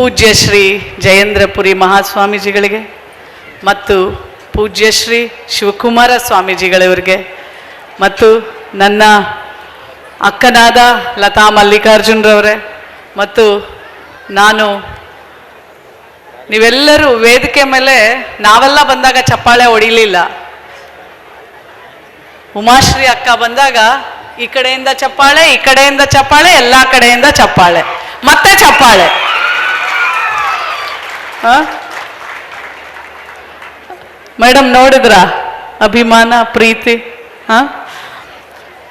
ಪೂಜ್ಯ ಶ್ರೀ ಜಯೇಂದ್ರಪುರಿ ಮಹಾಸ್ವಾಮೀಜಿಗಳಿಗೆ ಮತ್ತು ಪೂಜ್ಯ ಶ್ರೀ ಶಿವಕುಮಾರ ಸ್ವಾಮೀಜಿಗಳವರಿಗೆ ಮತ್ತು ನನ್ನ ಅಕ್ಕನಾದ ಲತಾ ಮಲ್ಲಿಕಾರ್ಜುನ್ರವರೇ ಮತ್ತು ನಾನು ನೀವೆಲ್ಲರೂ ವೇದಿಕೆ ಮೇಲೆ ನಾವೆಲ್ಲ ಬಂದಾಗ ಚಪ್ಪಾಳೆ ಹೊಡಿಲಿಲ್ಲ. ಉಮಾಶ್ರೀ ಅಕ್ಕ ಬಂದಾಗ ಈ ಕಡೆಯಿಂದ ಚಪ್ಪಾಳೆ, ಈ ಕಡೆಯಿಂದ ಚಪ್ಪಾಳೆ, ಎಲ್ಲ ಕಡೆಯಿಂದ ಚಪ್ಪಾಳೆ, ಮತ್ತೆ ಚಪ್ಪಾಳೆ. ಮೇಡಮ್ ನೋಡಿದ್ರ? ಅಭಿಮಾನ, ಪ್ರೀತಿ ಹ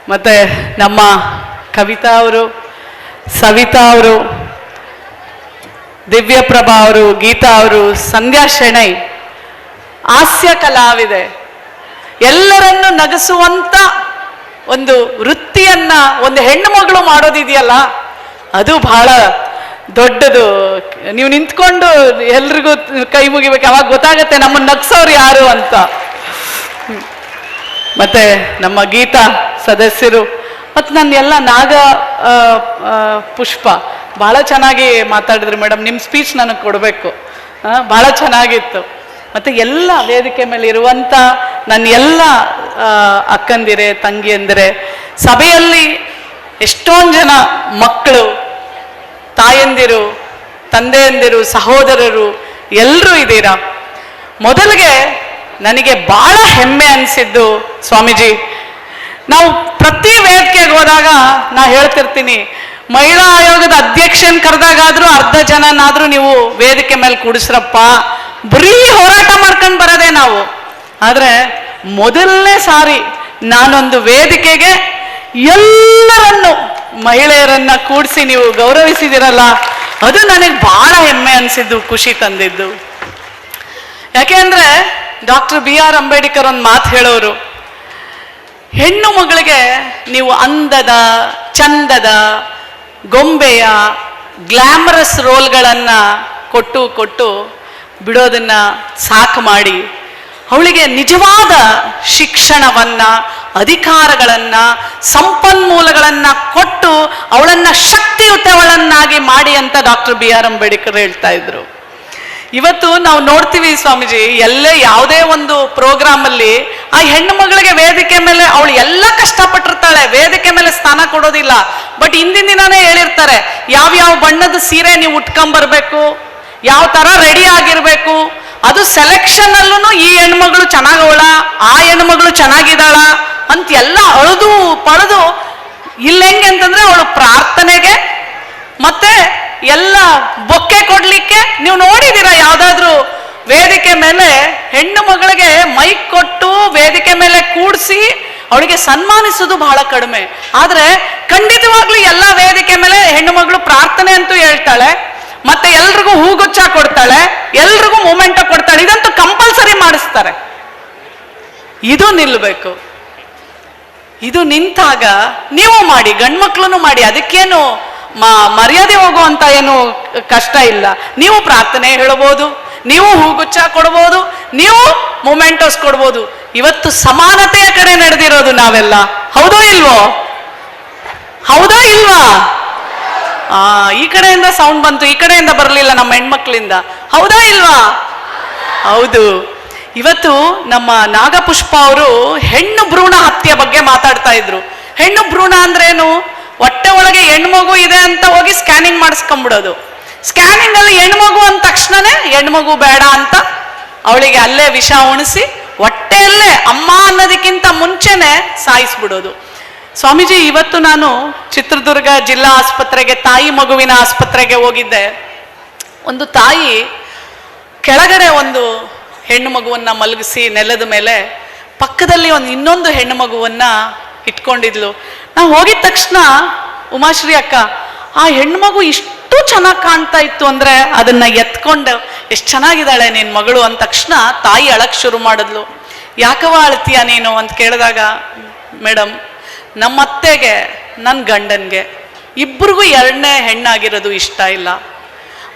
ಮತ್ತೆ ನಮ್ಮ ಕವಿತಾ ಅವರು, ಸವಿತಾ ಅವರು, ದಿವ್ಯಪ್ರಭಾ ಅವರು, ಗೀತಾ ಅವರು, ಸಂಧ್ಯಾ ಶೆಣೈ, ಹಾಸ್ಯ ಕಲಾವಿದೆ. ಎಲ್ಲರನ್ನು ನಗಿಸುವಂಥ ಒಂದು ವೃತ್ತಿಯನ್ನು ಒಂದು ಹೆಣ್ಣು ಮಗಳು ಮಾಡೋದಿದೆಯಲ್ಲ, ಅದು ಬಹಳ ದೊಡ್ಡದು. ನೀವು ನಿಂತ್ಕೊಂಡು ಎಲ್ರಿಗೂ ಕೈ ಮುಗಿಬೇಕು. ಅವಾಗ ಗೊತ್ತಾಗತ್ತೆ ನಮ್ಮನ್ನ ನಗ್ಸೋರು ಯಾರು ಅಂತ. ಮತ್ತೆ ನಮ್ಮ ಗೀತಾ ಸದಸ್ಯರು ಮತ್ತು ನನ್ನ ಎಲ್ಲ ನಾಗ ಪುಷ್ಪ. ಬಹಳ ಚೆನ್ನಾಗಿ ಮಾತಾಡಿದ್ರು ಮೇಡಮ್. ನಿಮ್ಮ ಸ್ಪೀಚ್ ನನಗೆ ಕೊಡಬೇಕು. ಬಹಳ ಚೆನ್ನಾಗಿತ್ತು. ಮತ್ತೆ ಎಲ್ಲ ವೇದಿಕೆ ಮೇಲೆ ಇರುವಂತ ನನ್ನ ಎಲ್ಲ ಅಕ್ಕಂದಿರೆ, ತಂಗಿಯಂದಿರೆ, ಸಭೆಯಲ್ಲಿ ಎಷ್ಟೊಂದು ಜನ ಮಕ್ಕಳು ತಾಯಂದಿರು, ತಂದೆಯಂದಿರು, ಸಹೋದರರು ಎಲ್ಲರೂ ಇದ್ದೀರಾ? ಮೊದಲಿಗೆ ನನಗೆ ಬಹಳ ಹೆಮ್ಮೆ ಅನಿಸಿದ್ದು ಸ್ವಾಮೀಜಿ, ನಾವು ಪ್ರತಿ ವೇದಿಕೆಗೆ ಹೋದಾಗ ನಾ ಹೇಳ್ತಿರ್ತೀನಿ, ಮಹಿಳಾ ಆಯೋಗದ ಅಧ್ಯಕ್ಷನ್ ಕರೆದಾಗಾದ್ರೂ ಅರ್ಧ ಜನನಾದ್ರೂ ನೀವು ವೇದಿಕೆ ಮೇಲೆ ಕೂಡಿಸ್ರಪ್ಪ, ಬರೀ ಹೋರಾಟ ಮಾಡ್ಕೊಂಡು ಬರೋದೇ ನಾವು. ಆದ್ರೆ ಮೊದಲನೇ ಸಾರಿ ನಾನೊಂದು ವೇದಿಕೆಗೆ ಎಲ್ಲರನ್ನು ಮಹಿಳೆಯರನ್ನ ಕೂಡಿಸಿ ನೀವು ಗೌರವಿಸಿದಿರಲ್ಲ, ಅದು ನನಗೆ ಬಹಳ ಹೆಮ್ಮೆ ಅನಿಸಿದ್ದು, ಖುಷಿ ತಂದಿದ್ದು. ಯಾಕೆಂದ್ರೆ ಡಾಕ್ಟರ್ ಬಿ ಆರ್ ಅಂಬೇಡ್ಕರ್ ಒಂದು ಮಾತು ಹೇಳೋರು, ಹೆಣ್ಣು ಮಗಳಿಗೆ ನೀವು ಅಂದದ, ಚಂದದ, ಗೊಂಬೆಯ ಗ್ಲಾಮರಸ್ ರೋಲ್ಗಳನ್ನು ಕೊಟ್ಟು ಕೊಟ್ಟು ಬಿಡೋದನ್ನ ಸಾಕು ಮಾಡಿ. ಅವಳಿಗೆ ನಿಜವಾದ ಶಿಕ್ಷಣವನ್ನ, ಅಧಿಕಾರಗಳನ್ನ, ಸಂಪನ್ಮೂಲಗಳನ್ನ ಕೊಟ್ಟು ಅವಳನ್ನ ಶಕ್ತಿಯುತವಳನ್ನಾಗಿ ಮಾಡಿ ಅಂತ ಡಾಕ್ಟರ್ ಬಿ ಆರ್ ಅಂಬೇಡ್ಕರ್ ಹೇಳ್ತಾ ಇದ್ರು. ಇವತ್ತು ನಾವು ನೋಡ್ತೀವಿ ಸ್ವಾಮೀಜಿ, ಎಲ್ಲೇ ಯಾವುದೇ ಒಂದು ಪ್ರೋಗ್ರಾಮ್ ಅಲ್ಲಿ ಆ ಹೆಣ್ಣು ಮಗಳಿಗೆ ವೇದಿಕೆ ಮೇಲೆ ಅವಳು ಎಲ್ಲ ಕಷ್ಟಪಟ್ಟಿರ್ತಾಳೆ, ವೇದಿಕೆ ಮೇಲೆ ಸ್ಥಾನ ಕೊಡೋದಿಲ್ಲ. ಬಟ್ ಹಿಂದಿನ ದಿನನೇ ಹೇಳಿರ್ತಾರೆ ಯಾವ ಯಾವ ಬಣ್ಣದ ಸೀರೆ ನೀವು ಉಟ್ಕೊಂಬರ್ಬೇಕು, ಯಾವ ತರ ರೆಡಿ ಆಗಿರ್ಬೇಕು ಅದು ಸೆಲೆಕ್ಷನ್ ಅಲ್ಲೂ ಈ ಹೆಣ್ಮಗಳು ಚೆನ್ನಾಗವಳ, ಆ ಹೆಣ್ಮಗಳು ಚೆನ್ನಾಗಿದ್ದಾಳ ಅಂತ ಎಲ್ಲ ಅಳದು ಪಳೆದು ಇಲ್ಲ ಹೆಂಗೆ ಅಂತಂದ್ರೆ ಅವಳು ಪ್ರಾರ್ಥನೆಗೆ ಮತ್ತೆ ಎಲ್ಲ ಬೊಕ್ಕೆ ಕೊಡ್ಲಿಕ್ಕೆ ನೀವು ನೋಡಿದೀರಾ ಯಾವ್ದಾದ್ರು ವೇದಿಕೆ ಮೇಲೆ ಹೆಣ್ಣು ಮಗಳಿಗೆ ಮೈಕ್ ಕೊಟ್ಟು ವೇದಿಕೆ ಮೇಲೆ ಕೂಡಿಸಿ ಅವಳಿಗೆ ಸನ್ಮಾನಿಸೋದು ಬಹಳ ಕಡಿಮೆ. ಆದ್ರೆ ಖಂಡಿತವಾಗ್ಲೂ ಎಲ್ಲ ವೇದಿಕೆ ಮೇಲೆ ಹೆಣ್ಣು ಮಗಳು ಪ್ರಾರ್ಥನೆ ಅಂತೂ ಹೇಳ್ತಾಳೆ. ಮತ್ತೆ ಎಲ್ರಿಗೂ ಹೂಗುಚ್ಚ ಕೊಡ್ತಾಳೆ, ಎಲ್ರಿಗೂ ಮೂಮೆಂಟ್ ಕೊಡ್ತಾಳೆ, ಇದಂತೂ ಕಂಪಲ್ಸರಿ ಮಾಡಿಸ್ತಾರೆ. ಇದು ನಿಲ್ಬೇಕು. ಇದು ನಿಂತಾಗ ನೀವು ಮಾಡಿ ಗಂಡ್ಮಕ್ಳು ಮಾಡಿ, ಅದಕ್ಕೇನು ಮರ್ಯಾದೆ ಹೋಗುವಂತ ಏನು ಕಷ್ಟ ಇಲ್ಲ. ನೀವು ಪ್ರಾರ್ಥನೆ ಹೇಳ್ಬೋದು, ನೀವು ಹೂಗುಚ್ಚ ಕೊಡ್ಬೋದು, ನೀವು ಮೊಮೆಂಟೋಸ್ ಕೊಡ್ಬೋದು. ಇವತ್ತು ಸಮಾನತೆಯ ಕಡೆ ನಡೆದಿರೋದು ನಾವೆಲ್ಲ. ಹೌದೋ ಇಲ್ವೋ? ಹೌದೋ ಇಲ್ವಾ? ಆ, ಈ ಕಡೆಯಿಂದ ಸೌಂಡ್ ಬಂತು, ಈ ಕಡೆಯಿಂದ ಬರಲಿಲ್ಲ ನಮ್ಮ ಹೆಣ್ಮಕ್ಳಿಂದ. ಹೌದಾ ಇಲ್ವಾ? ಹೌದು. ಇವತ್ತು ನಮ್ಮ ನಾಗಪುಷ್ಪ ಅವರು ಹೆಣ್ಣು ಭ್ರೂಣ ಹತ್ಯೆ ಬಗ್ಗೆ ಮಾತಾಡ್ತಾ ಇದ್ರು. ಹೆಣ್ಣು ಭ್ರೂಣ ಅಂದ್ರೇನು? ಹೊಟ್ಟೆ ಒಳಗೆ ಹೆಣ್ಮಗು ಇದೆ ಅಂತ ಹೋಗಿ ಸ್ಕ್ಯಾನಿಂಗ್ ಮಾಡಿಸ್ಕೊಂಡ್ಬಿಡೋದು ಸ್ಕ್ಯಾನಿಂಗ್ ಅಲ್ಲಿ ಹೆಣ್ಮಗು ಅಂದ ತಕ್ಷಣನೇ ಹೆಣ್ಮಗು ಬೇಡ ಅಂತ ಅವಳಿಗೆ ಅಲ್ಲೇ ವಿಷ ಉಣಿಸಿ ಹೊಟ್ಟೆಯಲ್ಲೇ ಅಮ್ಮ ಅನ್ನೋದಕ್ಕಿಂತ ಮುಂಚೆನೆ ಸಾಯಿಸ್ಬಿಡೋದು. ಸ್ವಾಮೀಜಿ, ಇವತ್ತು ನಾನು ಚಿತ್ರದುರ್ಗ ಜಿಲ್ಲಾ ಆಸ್ಪತ್ರೆಗೆ, ತಾಯಿ ಮಗುವಿನ ಆಸ್ಪತ್ರೆಗೆ ಹೋಗಿದ್ದೆ. ಒಂದು ತಾಯಿ ಕೆಳಗಡೆ ಒಂದು ಹೆಣ್ಣು ಮಗುವನ್ನ ಮಲಗಿಸಿ ನೆಲದ ಮೇಲೆ ಪಕ್ಕದಲ್ಲಿ ಒಂದು ಇನ್ನೊಂದು ಹೆಣ್ಣು ಮಗುವನ್ನ ಇಟ್ಕೊಂಡಿದ್ಲು. ನಾವು ಹೋಗಿದ ತಕ್ಷಣ ಉಮಾಶ್ರೀ ಅಕ್ಕ, ಆ ಹೆಣ್ಣು ಮಗು ಇಷ್ಟು ಚೆನ್ನಾಗಿ ಕಾಣ್ತಾ ಇತ್ತು ಅಂದ್ರೆ ಅದನ್ನ ಎತ್ಕೊಂಡು ಎಷ್ಟು ಚೆನ್ನಾಗಿದ್ದಾಳೆ ನಿನ್ ಮಗಳು ಅಂದ ತಕ್ಷಣ ತಾಯಿ ಅಳಕ್ಕೆ ಶುರು ಮಾಡಿದ್ಲು. ಯಾಕವ ಅಳ್ತೀಯ ನೀನು? ಅಂತ ಕೇಳಿದಾಗ ಮೇಡಮ್ ನಮ್ಮ ಅತ್ತೆಗೆ ನನ್ನ ಗಂಡನ್ಗೆ. ಇಬ್ಬರಿಗೂ ಎರಡನೇ ಹೆಣ್ಣಾಗಿರೋದು ಇಷ್ಟ ಇಲ್ಲ.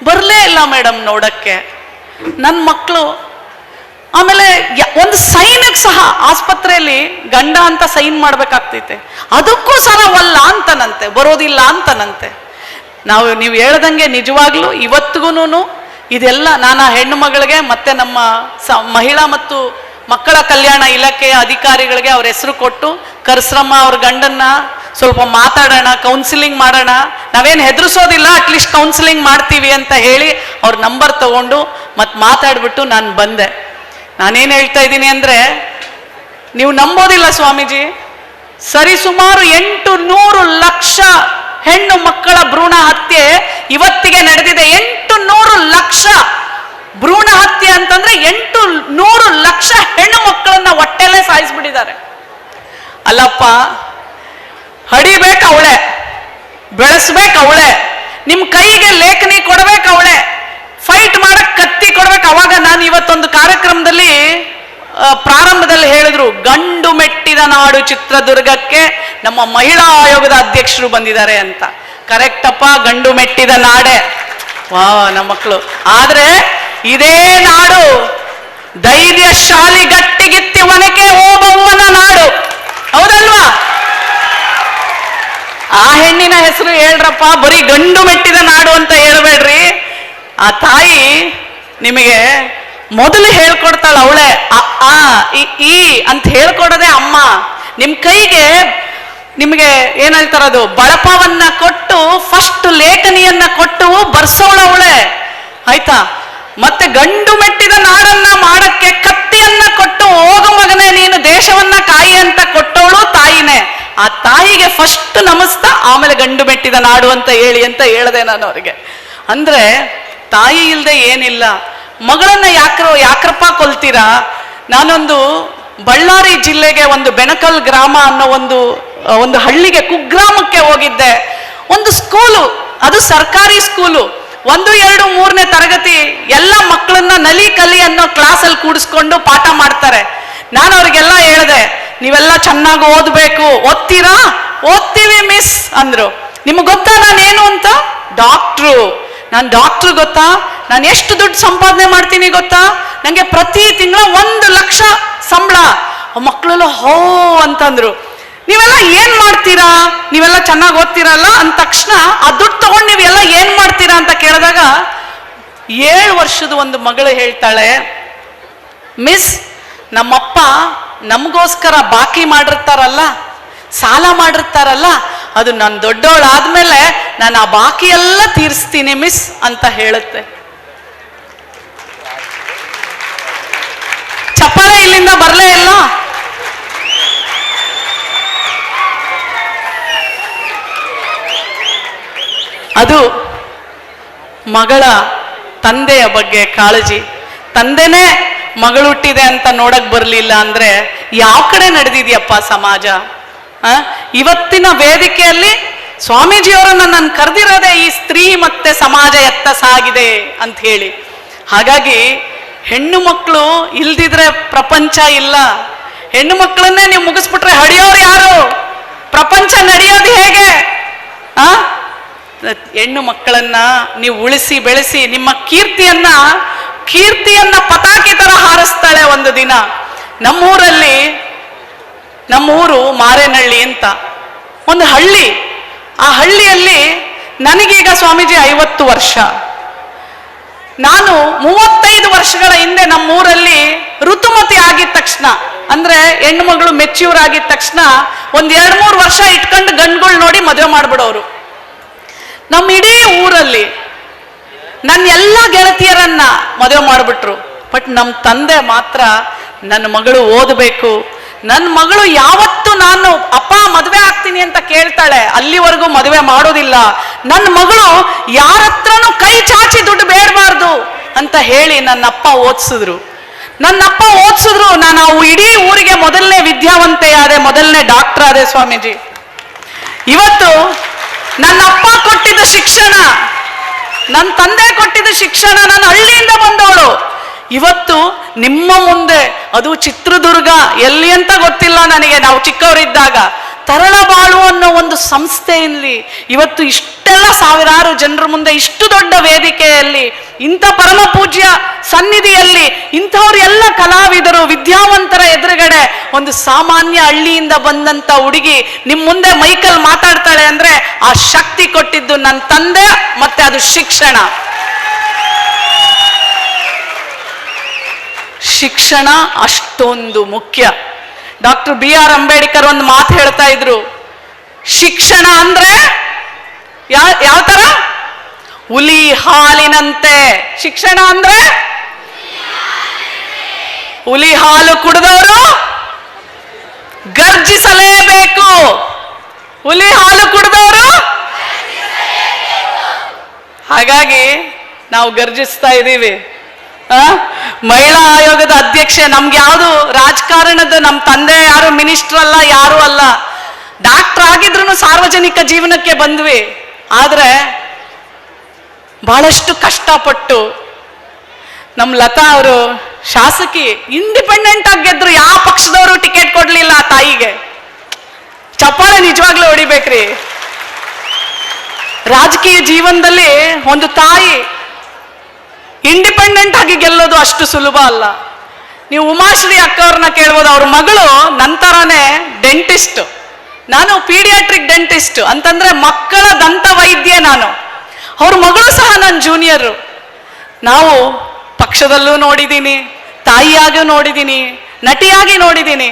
ಬರಲೇ ಇಲ್ಲ ಮೇಡಮ್ ನೋಡಕ್ಕೆ. ನನ್ನ ಮಕ್ಕಳು ಆಮೇಲೆ ಒಂದು ಸೈನಿಗೆ ಸಹ ಆಸ್ಪತ್ರೆಯಲ್ಲಿ ಗಂಡ ಅಂತ ಸೈನ್ ಮಾಡಬೇಕಾಗ್ತೈತೆ. ಅದಕ್ಕೂ ಸಹ ಒಲ್ಲ ಅಂತನಂತೆ, ಬರೋದಿಲ್ಲ ಅಂತನಂತೆ. ನಾವು, ನೀವು ಹೇಳ್ದಂಗೆ ನಿಜವಾಗ್ಲೂ ಇವತ್ತಿಗೂ ಇದೆಲ್ಲ ನಾನು ಹೆಣ್ಣು ಮಗಳಿಗೆ ಮತ್ತೆ ನಮ್ಮ ಸ, ಮಹಿಳಾ ಮತ್ತು ಮಕ್ಕಳ ಕಲ್ಯಾಣ ಇಲಾಖೆಯ ಅಧಿಕಾರಿಗಳಿಗೆ ಅವ್ರ ಹೆಸರು ಕೊಟ್ಟು, ಕರ್ಸ್ರಮ್ಮ ಅವ್ರ ಗಂಡನ್ನ ಸ್ವಲ್ಪ ಮಾತಾಡೋಣ ಕೌನ್ಸಿಲಿಂಗ್ ಮಾಡೋಣ. ನಾವೇನು ಹೆದರ್ಸೋದಿಲ್ಲ ಅಟ್ಲೀಸ್ಟ್ ಕೌನ್ಸಿಲಿಂಗ್ ಮಾಡ್ತೀವಿ ಅಂತ ಹೇಳಿ ಅವ್ರ ನಂಬರ್ ತಗೊಂಡು ಮತ್ತೆ ಮಾತಾಡ್ಬಿಟ್ಟು ನಾನು ಬಂದೆ. ನಾನೇನು ಹೇಳ್ತಾ ಇದ್ದೀನಿ ಅಂದರೆ, ನೀವು ನಂಬೋದಿಲ್ಲ ಸ್ವಾಮೀಜಿ, ಸರಿ ಸುಮಾರು ಎಂಟು ನೂರು ಲಕ್ಷ ಹೆಣ್ಣು ಮಕ್ಕಳ ಭ್ರೂಣ ಹತ್ಯೆ ಇವತ್ತಿಗೆ ನಡೆದಿದೆ. ಎಂಟು ನೂರು ಲಕ್ಷ ಭ್ರೂಣ ಹತ್ಯೆ ಅಂತಂದ್ರೆ ಎಂಟು ನೂರು ಲಕ್ಷ ಹೆಣ್ಣು ಮಕ್ಕಳನ್ನ ಹೊಟ್ಟೆಲೆ ಸಾಯಿಸ್ಬಿಟ್ಟಿದ್ದಾರೆ. ಅಲ್ಲಪ್ಪ, ಹಡಿಬೇಕು ಅವಳೆ, ಬೆಳೆಸ್ಬೇಕು ಅವಳೆ, ನಿಮ್ ಕೈಗೆ ಲೇಖನಿ ಕೊಡ್ಬೇಕು ಅವಳೆ ಫೈಟ್ ಮಾಡಕ್ ಕತ್ತಿ ಕೊಡ್ಬೇಕು. ಅವಾಗ ನಾನು ಇವತ್ತೊಂದು ಕಾರ್ಯಕ್ರಮದಲ್ಲಿ ಪ್ರಾರಂಭದಲ್ಲಿ ಹೇಳಿದ್ರು, ಗಂಡು ಮೆಟ್ಟಿದ ನಾಡು ಚಿತ್ರದುರ್ಗಕ್ಕೆ ನಮ್ಮ ಮಹಿಳಾ ಆಯೋಗದ ಅಧ್ಯಕ್ಷರು ಬಂದಿದ್ದಾರೆ ಅಂತ. ಕರೆಕ್ಟಪ್ಪ ಗಂಡು ಮೆಟ್ಟಿದ ನಾಡೆ. ವಾ ನಮ್ಮ ಮಕ್ಕಳು ಆದ್ರೆ ಇದೇ ನಾಡು, ಧೈರ್ಯಶಾಲಿ ಗಟ್ಟಿಗಿತ್ತಿ ಒನಕೆ ಓಬವ್ವನ ನಾಡು. ಹೌದಲ್ವಾ? ಆ ಹೆಣ್ಣಿನ ಹೆಸರು ಹೇಳ್ರಪ್ಪ, ಬರೀ ಗಂಡು ಮೆಟ್ಟಿದ ನಾಡು ಅಂತ ಹೇಳ್ಬೇಡ್ರಿ. ಆ ತಾಯಿ ನಿಮಗೆ ಮೊದಲು ಹೇಳ್ಕೊಡ್ತಾಳ ಅವಳೆ ಆ ಈ ಅಂತ ಹೇಳ್ಕೊಡೋದೆ ಅಮ್ಮ. ನಿಮ್ ಕೈಗೆ ನಿಮಗೆ ಏನ್ ಹೇಳ್ತಾರ ಅದು ಬಳಪವನ್ನ ಕೊಟ್ಟು ಫಸ್ಟ್ ಲೇಖನಿಯನ್ನ ಕೊಟ್ಟು, ಬರ್ಸೋಳ ಅವಳೆ. ಆಯ್ತಾ? ಮತ್ತೆ ಗಂಡು ಮೆಟ್ಟಿದ ನಾಡನ್ನ ಮಾಡಕ್ಕೆ ಕತ್ತಿಯನ್ನ ಕೊಟ್ಟು ಹೋಗ ಮಗನೇ, ನೀನು ದೇಶವನ್ನ ಕಾಯಿ ಅಂತ ಕೊಟ್ಟವಳು ತಾಯಿನೇ. ಆ ತಾಯಿಗೆ ಫಸ್ಟ್ ನಮಸ್ತಾ, ಆಮೇಲೆ ಗಂಡು ಮೆಟ್ಟಿದ ನಾಡು ಅಂತ ಹೇಳಿ ಅಂತ ಹೇಳದೆ ನಾನು ಅವರಿಗೆ. ಅಂದ್ರೆ ತಾಯಿ ಇಲ್ಲದೆ ಏನಿಲ್ಲ. ಮಗಳನ್ನ ಯಾಕ್ರೋ, ಯಾಕ್ರಪ್ಪ ಕೊಲ್ತೀರಾ? ನಾನೊಂದು ಬಳ್ಳಾರಿ ಜಿಲ್ಲೆಗೆ ಒಂದು ಬೆಣಕಲ್ ಗ್ರಾಮ ಅನ್ನೋ ಒಂದು ಒಂದು ಹಳ್ಳಿಗೆ, ಕುಗ್ರಾಮಕ್ಕೆ ಹೋಗಿದ್ದೆ. ಒಂದು ಸ್ಕೂಲು ಅದು ಸರ್ಕಾರಿ ಸ್ಕೂಲು ಒಂದು, ಎರಡು, ಮೂರನೇ ತರಗತಿ ಎಲ್ಲ ಮಕ್ಕಳನ್ನ ನಲಿ ಕಲಿ ಅನ್ನೋ ಕ್ಲಾಸಲ್ಲಿ ಕೂಡಿಸ್ಕೊಂಡು ಪಾಠ ಮಾಡ್ತಾರೆ. ನಾನು ಅವ್ರಿಗೆಲ್ಲ ಹೇಳಿದೆ, ನೀವೆಲ್ಲ ಚೆನ್ನಾಗಿ ಓದ್ಬೇಕು. ಓದ್ತೀರಾ? ಓದ್ತೀವಿ ಮಿಸ್ ಅಂದ್ರು. ನಿಮ್ಗೆ ಗೊತ್ತಾ ನಾನೇನು ಅಂತ? ಡಾಕ್ಟ್ರು ನಾನು ಡಾಕ್ಟ್ರು ಗೊತ್ತಾ? ನಾನು ಎಷ್ಟು ದುಡ್ಡು ಸಂಪಾದನೆ ಮಾಡ್ತೀನಿ ಗೊತ್ತಾ? ನನಗೆ ಪ್ರತಿ ತಿಂಗಳ ಒಂದು ಲಕ್ಷ ಸಂಬಳ. ಮಕ್ಕಳೆಲ್ಲ ಹೋ ಅಂತಂದ್ರು. ನೀವೆಲ್ಲ ಏನ್ ಮಾಡ್ತೀರಾ? ನೀವೆಲ್ಲ ಚೆನ್ನಾಗಿ ಓದ್ತೀರಲ್ಲ ಅಂದ ತಕ್ಷಣ ಆ ದುಡ್ಡು ತಗೊಂಡು ನೀವೆಲ್ಲ ಏನ್ ಮಾಡ್ತೀರಾ ಅಂತ ಕೇಳಿದಾಗ ಏಳು ವರ್ಷದ ಒಂದು ಮಗಳು ಹೇಳ್ತಾಳೆ, ಮಿಸ್, ನಮ್ಮಪ್ಪ ನಮಗೋಸ್ಕರ ಬಾಕಿ ಮಾಡಿರ್ತಾರಲ್ಲ, ಸಾಲ ಮಾಡಿರ್ತಾರಲ್ಲ, ಅದು ನಾನು ದೊಡ್ಡವಳಾದ್ಮೇಲೆ ನಾನು ಆ ಬಾಕಿ ಎಲ್ಲ ತೀರಿಸ್ತೀನಿ ಮಿಸ್ ಅಂತ ಹೇಳುತ್ತೆ. ಚಪ್ಪಾಳೆ ಇಲ್ಲಿಂದ ಬರಲೇ ಇಲ್ಲ. ಅದು ಮಗಳ ತಂದೆಯ ಬಗ್ಗೆ ಕಾಳಜಿ. ತಂದೆನೇ ಮಗಳು ಹುಟ್ಟಿದೆ ಅಂತ ನೋಡಕ್ ಬರಲಿಲ್ಲ ಅಂದ್ರೆ ಯಾವ ಕಡೆ ನಡೆದಿದ್ಯಪ್ಪ ಸಮಾಜ? ಇವತ್ತಿನ ವೇದಿಕೆಯಲ್ಲಿ ಸ್ವಾಮೀಜಿಯವರನ್ನ ನಾನು ಕರೆದಿರೋದೆ ಈ ಸ್ತ್ರೀ ಮತ್ತೆ ಸಮಾಜ ಎತ್ತ ಸಾಗಿದೆ ಅಂತ ಹೇಳಿ. ಹಾಗಾಗಿ ಹೆಣ್ಣು ಮಕ್ಕಳು ಇಲ್ದಿದ್ರೆ ಪ್ರಪಂಚ ಇಲ್ಲ. ಹೆಣ್ಣು ಮಕ್ಕಳನ್ನೇ ನೀವು ಮುಗಿಸ್ಬಿಟ್ರೆ ಹಡಿಯೋರು ಯಾರು? ಪ್ರಪಂಚ ನಡೆಯೋದು ಹೇಗೆ? ಆ? ಹೆಣ್ಣು ಮಕ್ಕಳನ್ನ ನೀವು ಉಳಿಸಿ ಬೆಳೆಸಿ ನಿಮ್ಮ ಕೀರ್ತಿಯನ್ನ ಕೀರ್ತಿಯನ್ನ ಪತಾಕೆ ತರ ಹಾರಿಸ್ತಾಳೆ ಒಂದು ದಿನ. ನಮ್ಮೂರಲ್ಲಿ, ನಮ್ಮೂರು ಮಾರೇನಹಳ್ಳಿ ಅಂತ ಒಂದು ಹಳ್ಳಿ. ಆ ಹಳ್ಳಿಯಲ್ಲಿ ನನಗೀಗ ಸ್ವಾಮೀಜಿ ಐವತ್ತು ವರ್ಷ. ನಾನು ಮೂವತ್ತೈದು ವರ್ಷಗಳ ಹಿಂದೆ ನಮ್ಮೂರಲ್ಲಿ ಋತುಮತಿ ಆಗಿದ ತಕ್ಷಣ, ಅಂದ್ರೆ ಹೆಣ್ಣು ಮಗಳು ಮೆಚ್ಯೂರ್ ಆಗಿದ ತಕ್ಷಣ, ಒಂದ್ ಎರಡ್ ಮೂರು ವರ್ಷ ಇಟ್ಕೊಂಡು ಗಂಡುಗಳು ನೋಡಿ ಮದುವೆ ಮಾಡ್ಬಿಡೋರು. ನಮ್ಮ ಇಡೀ ಊರಲ್ಲಿ ನನ್ನ ಎಲ್ಲ ಗೆಳತಿಯರನ್ನ ಮದುವೆ ಮಾಡಿಬಿಟ್ರು. ಬಟ್ ನಮ್ಮ ತಂದೆ ಮಾತ್ರ ನನ್ನ ಮಗಳು ಓದಬೇಕು. ನನ್ನ ಮಗಳು ಯಾವತ್ತು ನಾನು, ಅಪ್ಪ, ಮದುವೆ ಆಗ್ತೀನಿ ಅಂತ ಕೇಳ್ತಾಳೆ. ಅಲ್ಲಿವರೆಗೂ ಮದುವೆ ಮಾಡೋದಿಲ್ಲ. ನನ್ನ ಮಗಳು ಯಾರ ಹತ್ರನೂ ಕೈ ಚಾಚಿ ದುಡ್ಡು ಬೇಡಬಾರ್ದು ಅಂತ ಹೇಳಿ ನನ್ನ ಅಪ್ಪ ಓದಿಸಿದ್ರು. ನನ್ನಪ್ಪ ಓದಿಸಿದ್ರು, ನಾನು ಅವು ಇಡೀ ಊರಿಗೆ ಮೊದಲನೇ ವಿದ್ಯಾವಂತೆ ಆದೆ ಮೊದಲನೇ ಡಾಕ್ಟರ್ ಆದೆ ಸ್ವಾಮೀಜಿ. ಇವತ್ತು ನನ್ನ ಅಪ್ಪ ಕೊಟ್ಟಿದ್ದ ಶಿಕ್ಷಣ ನನ್ನ ತಂದೆ ಕೊಟ್ಟಿದ್ದ ಶಿಕ್ಷಣ ನಾನು ಹಳ್ಳಿಯಿಂದ ಬಂದವಳು. ಇವತ್ತು ನಿಮ್ಮ ಮುಂದೆ ಅದು ಚಿತ್ರದುರ್ಗ ಎಲ್ಲಿ ಅಂತ ಗೊತ್ತಿಲ್ಲ ನನಗೆ. ನಾವು ಚಿಕ್ಕವರಿದ್ದಾಗ ತರಳಬಾಳು ಅನ್ನೋ ಒಂದು ಸಂಸ್ಥೆಯಲ್ಲಿ ಇವತ್ತು ಇಷ್ಟೆಲ್ಲ ಸಾವಿರಾರು ಜನರ ಮುಂದೆ ಇಷ್ಟು ದೊಡ್ಡ ವೇದಿಕೆಯಲ್ಲಿ ಇಂಥ ಪರಮ ಪೂಜ್ಯ ಸನ್ನಿಧಿಯಲ್ಲಿ ಇಂಥವ್ರು ಎಲ್ಲ ಕಲಾವಿದರು, ವಿದ್ಯಾವಂತರ ಎದುರುಗಡೆ ಒಂದು ಸಾಮಾನ್ಯ ಹಳ್ಳಿಯಿಂದ ಬಂದಂತ ಹುಡುಗಿ ನಿಮ್ ಮುಂದೆ ಮೈಕಲ್ ಮಾತಾಡ್ತಾಳೆ ಅಂದ್ರೆ ಆ ಶಕ್ತಿ ಕೊಟ್ಟಿದ್ದು ನನ್ನ ತಂದೆ ಮತ್ತೆ ಅದು ಶಿಕ್ಷಣ. ಶಿಕ್ಷಣ ಅಷ್ಟೊಂದು ಮುಖ್ಯ. ಡಾಕ್ಟರ್ ಬಿ ಆರ್ ಅಂಬೇಡ್ಕರ್ ಒಂದು ಮಾತು ಹೇಳ್ತಾ ಇದ್ರು. ಶಿಕ್ಷಣ ಅಂದ್ರೆ ಯಾ ಯಾವ ತರ ಹುಲಿ ಹಾಲಿನಂತೆ. ಶಿಕ್ಷಣ ಅಂದ್ರೆ? ಹುಲಿ ಹಾಲು ಕುಡಿದವರು ಗರ್ಜಿಸಲೇಬೇಕು. ಹುಲಿ ಹಾಲು ಕುಡಿದವರು ಹಾಗಾಗಿ ನಾವು ಗರ್ಜಿಸ್ತಾ ಇದ್ದೀವಿ? ಮಹಿಳಾ ಆಯೋಗದ ಅಧ್ಯಕ್ಷೆ, ನಮ್ಗೆ ಯಾವುದು ರಾಜಕಾರಣದ ನಮ್ಮ ತಂದೆ ಯಾರು, ಮಿನಿಸ್ಟರ್ ಅಲ್ಲ, ಯಾರು ಅಲ್ಲ. ಡಾಕ್ಟರ್ ಆಗಿದ್ರು ಸಾರ್ವಜನಿಕ ಜೀವನಕ್ಕೆ ಬಂದ್ವಿ. ಆದ್ರೆ ಬಹಳಷ್ಟು ಕಷ್ಟಪಟ್ಟು ನಮ್ಮ ಲತಾ ಅವರು ಶಾಸಕಿ ಇಂಡಿಪೆಂಡೆಂಟ್ ಆಗಿ ಗೆದ್ರು, ಯಾವ ಪಕ್ಷದವರು ಟಿಕೆಟ್ ಕೊಡ್ಲಿಲ್ಲ ತಾಯಿಗೆ. ಚಪ್ಪಾಳೆ ನಿಜವಾಗ್ಲೂ ಹೊಡಿಬೇಕ್ರಿ. ರಾಜಕೀಯ ಜೀವನದಲ್ಲಿ ಒಂದು ತಾಯಿ ಇಂಡಿಪೆಂಡೆಂಟ್ ಆಗಿ ಗೆಲ್ಲೋದು ಅಷ್ಟು ಸುಲಭ ಅಲ್ಲ. ನೀವು ಉಮಾಶ್ರೀ ಅಕ್ಕವ್ರನ್ನ ಕೇಳ್ಬೋದು, ಅವ್ರ ಮಗಳು ನಂತರನೇ ಡೆಂಟಿಸ್ಟ್ ನಾನು ಪೀಡಿಯಾಟ್ರಿಕ್ ಡೆಂಟಿಸ್ಟ್ ಅಂತಂದ್ರೆ ಮಕ್ಕಳ ದಂತ ಅವ್ರ ಮಗಳು ಸಹ ನನ್ನ ಜೂನಿಯರು ನಾವು ಪಕ್ಷದಲ್ಲೂ ನೋಡಿದ್ದೀನಿ ತಾಯಿಯಾಗಿ ನೋಡಿದ್ದೀನಿ ನಟಿಯಾಗಿ ನೋಡಿದ್ದೀನಿ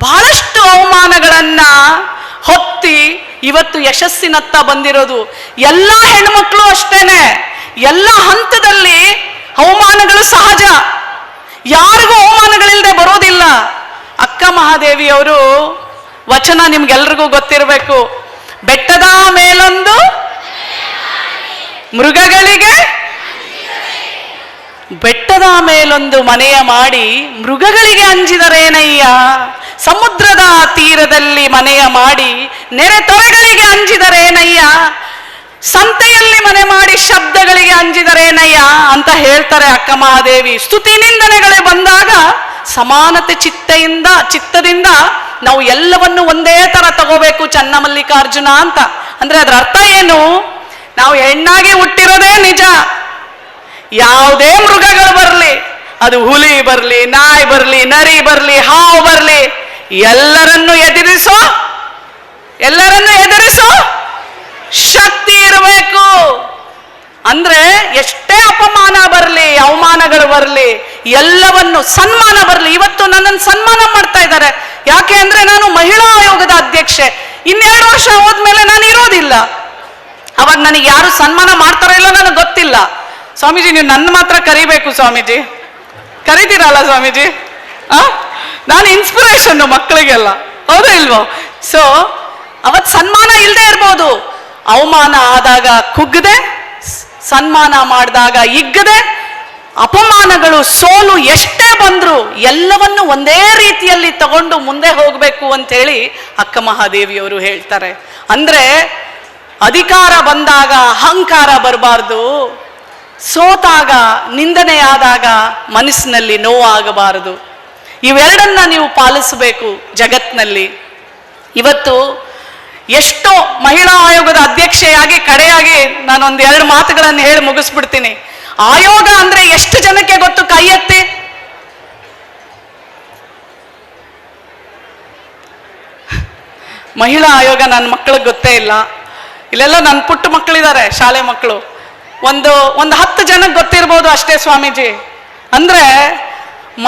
ಬಹಳಷ್ಟು ಅವಮಾನಗಳನ್ನ ಹೊತ್ತಿ ಇವತ್ತು ಯಶಸ್ಸಿನತ್ತ ಬಂದಿರೋದು. ಎಲ್ಲ ಹೆಣ್ಮಕ್ಳು ಅಷ್ಟೇನೆ. ಎಲ್ಲ ಹಂತದಲ್ಲಿ ಅವಮಾನಗಳು ಸಹಜ. ಯಾರಿಗೂ ಅವಮಾನಗಳಿಲ್ಲದೆ ಬರೋದಿಲ್ಲ ಅಕ್ಕ ಮಹಾದೇವಿ ಅವರು ವಚನ ನಿಮ್ಗೆಲ್ರಿಗೂ ಗೊತ್ತಿರಬೇಕು. ಬೆಟ್ಟದ ಮೇಲೊಂದು ಮೃಗಗಳಿಗೆ? ಬೆಟ್ಟದ ಮೇಲೊಂದು ಮನೆಯ ಮಾಡಿ ಮೃಗಗಳಿಗೆ ಅಂಜಿದರೇನಯ್ಯ? ಸಮುದ್ರದ ತೀರದಲ್ಲಿ ಮನೆಯ ಮಾಡಿ ನೆರೆ ತೊರೆಗಳಿಗೆ ಅಂಜಿದರೇನಯ್ಯ? ಸಂತೆಯಲ್ಲಿ ಮನೆ ಮಾಡಿ ಶಬ್ದಗಳಿಗೆ ಅಂಜಿದರೇನಯ್ಯ ಅಂತ ಹೇಳ್ತಾರೆ ಅಕ್ಕ ಮಹಾದೇವಿ. ಸ್ತುತಿ ನಿಂದನೆಗಳೇ ಬಂದಾಗ ಸಮಾನತೆ ಚಿತ್ತೆಯಿಂದ, ಚಿತ್ತದಿಂದ ನಾವು ಎಲ್ಲವನ್ನು ಒಂದೇ ತರ ತಗೋಬೇಕು ಚನ್ನಮಲ್ಲಿಕಾರ್ಜುನ ಅಂತ. ಅಂದ್ರೆ ಅದರ ಅರ್ಥ ಏನು? ನಾವು ಹೆಣ್ಣಾಗಿ ಹುಟ್ಟಿರೋದೇ ನಿಜ. ಯಾವುದೇ ಮೃಗಗಳು ಬರಲಿ, ಅದು ಹುಲಿ ಬರಲಿ, ನಾಯಿ ಬರಲಿ, ನರಿ ಬರಲಿ, ಹಾವು ಬರಲಿ, ಎಲ್ಲರನ್ನು ಎದುರಿಸೋ ಎಲ್ಲರನ್ನು ಎದುರಿಸೋ, ಶಕ್ತಿ ಇರಬೇಕು. ಅಂದ್ರೆ ಎಷ್ಟೇ ಅಪಮಾನ ಬರಲಿ, ಅವಮಾನಗಳು ಬರಲಿ, ಎಲ್ಲವನ್ನು ಸನ್ಮಾನ ಬರಲಿ. ಇವತ್ತು ನನ್ನನ್ನು ಸನ್ಮಾನ ಮಾಡ್ತಾ ಇದ್ದಾರೆ. ಯಾಕೆ ಅಂದ್ರೆ ನಾನು ಮಹಿಳಾ ಆಯೋಗದ ಅಧ್ಯಕ್ಷೆ. ಇನ್ನೆರಡು ವರ್ಷ ಹೋದ್ಮೇಲೆ ನಾನು ಇರೋದಿಲ್ಲ. ಅವಾಗ ನನಗೆ ಯಾರು ಸನ್ಮಾನ ಮಾಡ್ತಾರೋ ಇಲ್ಲ ನನಗೆ ಗೊತ್ತಿಲ್ಲ. ಸ್ವಾಮೀಜಿ, ನೀವು ನನ್ನ ಮಾತ್ರ ಕರಿಬೇಕು ಸ್ವಾಮೀಜಿ. ಕರಿತೀರಲ್ಲ ಸ್ವಾಮೀಜಿ? ಆ? ನಾನು ಇನ್ಸ್ಪಿರೇಷನ್ ಮಕ್ಕಳಿಗೆಲ್ಲ. ಹೌದಾ ಇಲ್ವೋ? ಸೊ ಅವತ್ತು ಸನ್ಮಾನ ಇಲ್ಲದೆ ಇರ್ಬೋದು. ಅವಮಾನ ಆದಾಗ ಕುಗ್ಗದೆ, ಸನ್ಮಾನ ಮಾಡಿದಾಗ ಇಗ್ಗದೆ, ಅಪಮಾನಗಳು ಸೋಲು ಎಷ್ಟೇ ಬಂದ್ರು ಎಲ್ಲವನ್ನು ಒಂದೇ ರೀತಿಯಲ್ಲಿ ತಗೊಂಡು ಮುಂದೆ ಹೋಗಬೇಕು ಅಂತೇಳಿ ಅಕ್ಕ ಮಹಾದೇವಿಯವರು ಹೇಳ್ತಾರೆ. ಅಂದ್ರೆ ಅಧಿಕಾರ ಬಂದಾಗ ಅಹಂಕಾರ ಬರಬಾರ್ದು. ಸೋತಾಗ, ನಿಂದನೆಯಾದಾಗ ಮನಸ್ಸಿನಲ್ಲಿ ನೋವಾಗಬಾರದು. ಇವೆರಡನ್ನ ನೀವು ಪಾಲಿಸಬೇಕು ಜಗತ್ನಲ್ಲಿ. ಇವತ್ತು ಎಷ್ಟೋ ಮಹಿಳಾ ಆಯೋಗದ ಅಧ್ಯಕ್ಷೆಯಾಗಿ, ಕಡೆಯಾಗಿ ನಾನೊಂದು ಎರಡು ಮಾತುಗಳನ್ನು ಹೇಳಿ ಮುಗಿಸ್ಬಿಡ್ತೀನಿ. ಆಯೋಗ ಅಂದ್ರೆ ಎಷ್ಟು ಜನಕ್ಕೆ ಗೊತ್ತು ಕೈ ಎತ್ತಿ? ಮಹಿಳಾ ಆಯೋಗ ನನ್ನ ಮಕ್ಕಳಿಗೆ ಗೊತ್ತೇ ಇಲ್ಲ. ಇಲ್ಲೆಲ್ಲ ನನ್ನ ಪುಟ್ಟ ಮಕ್ಕಳಿದ್ದಾರೆ ಶಾಲೆ ಮಕ್ಕಳು. ಒಂದು ಒಂದು ಹತ್ತು ಜನಕ್ಕೆ ಗೊತ್ತಿರ್ಬೋದು ಅಷ್ಟೇ ಸ್ವಾಮೀಜಿ. ಅಂದ್ರೆ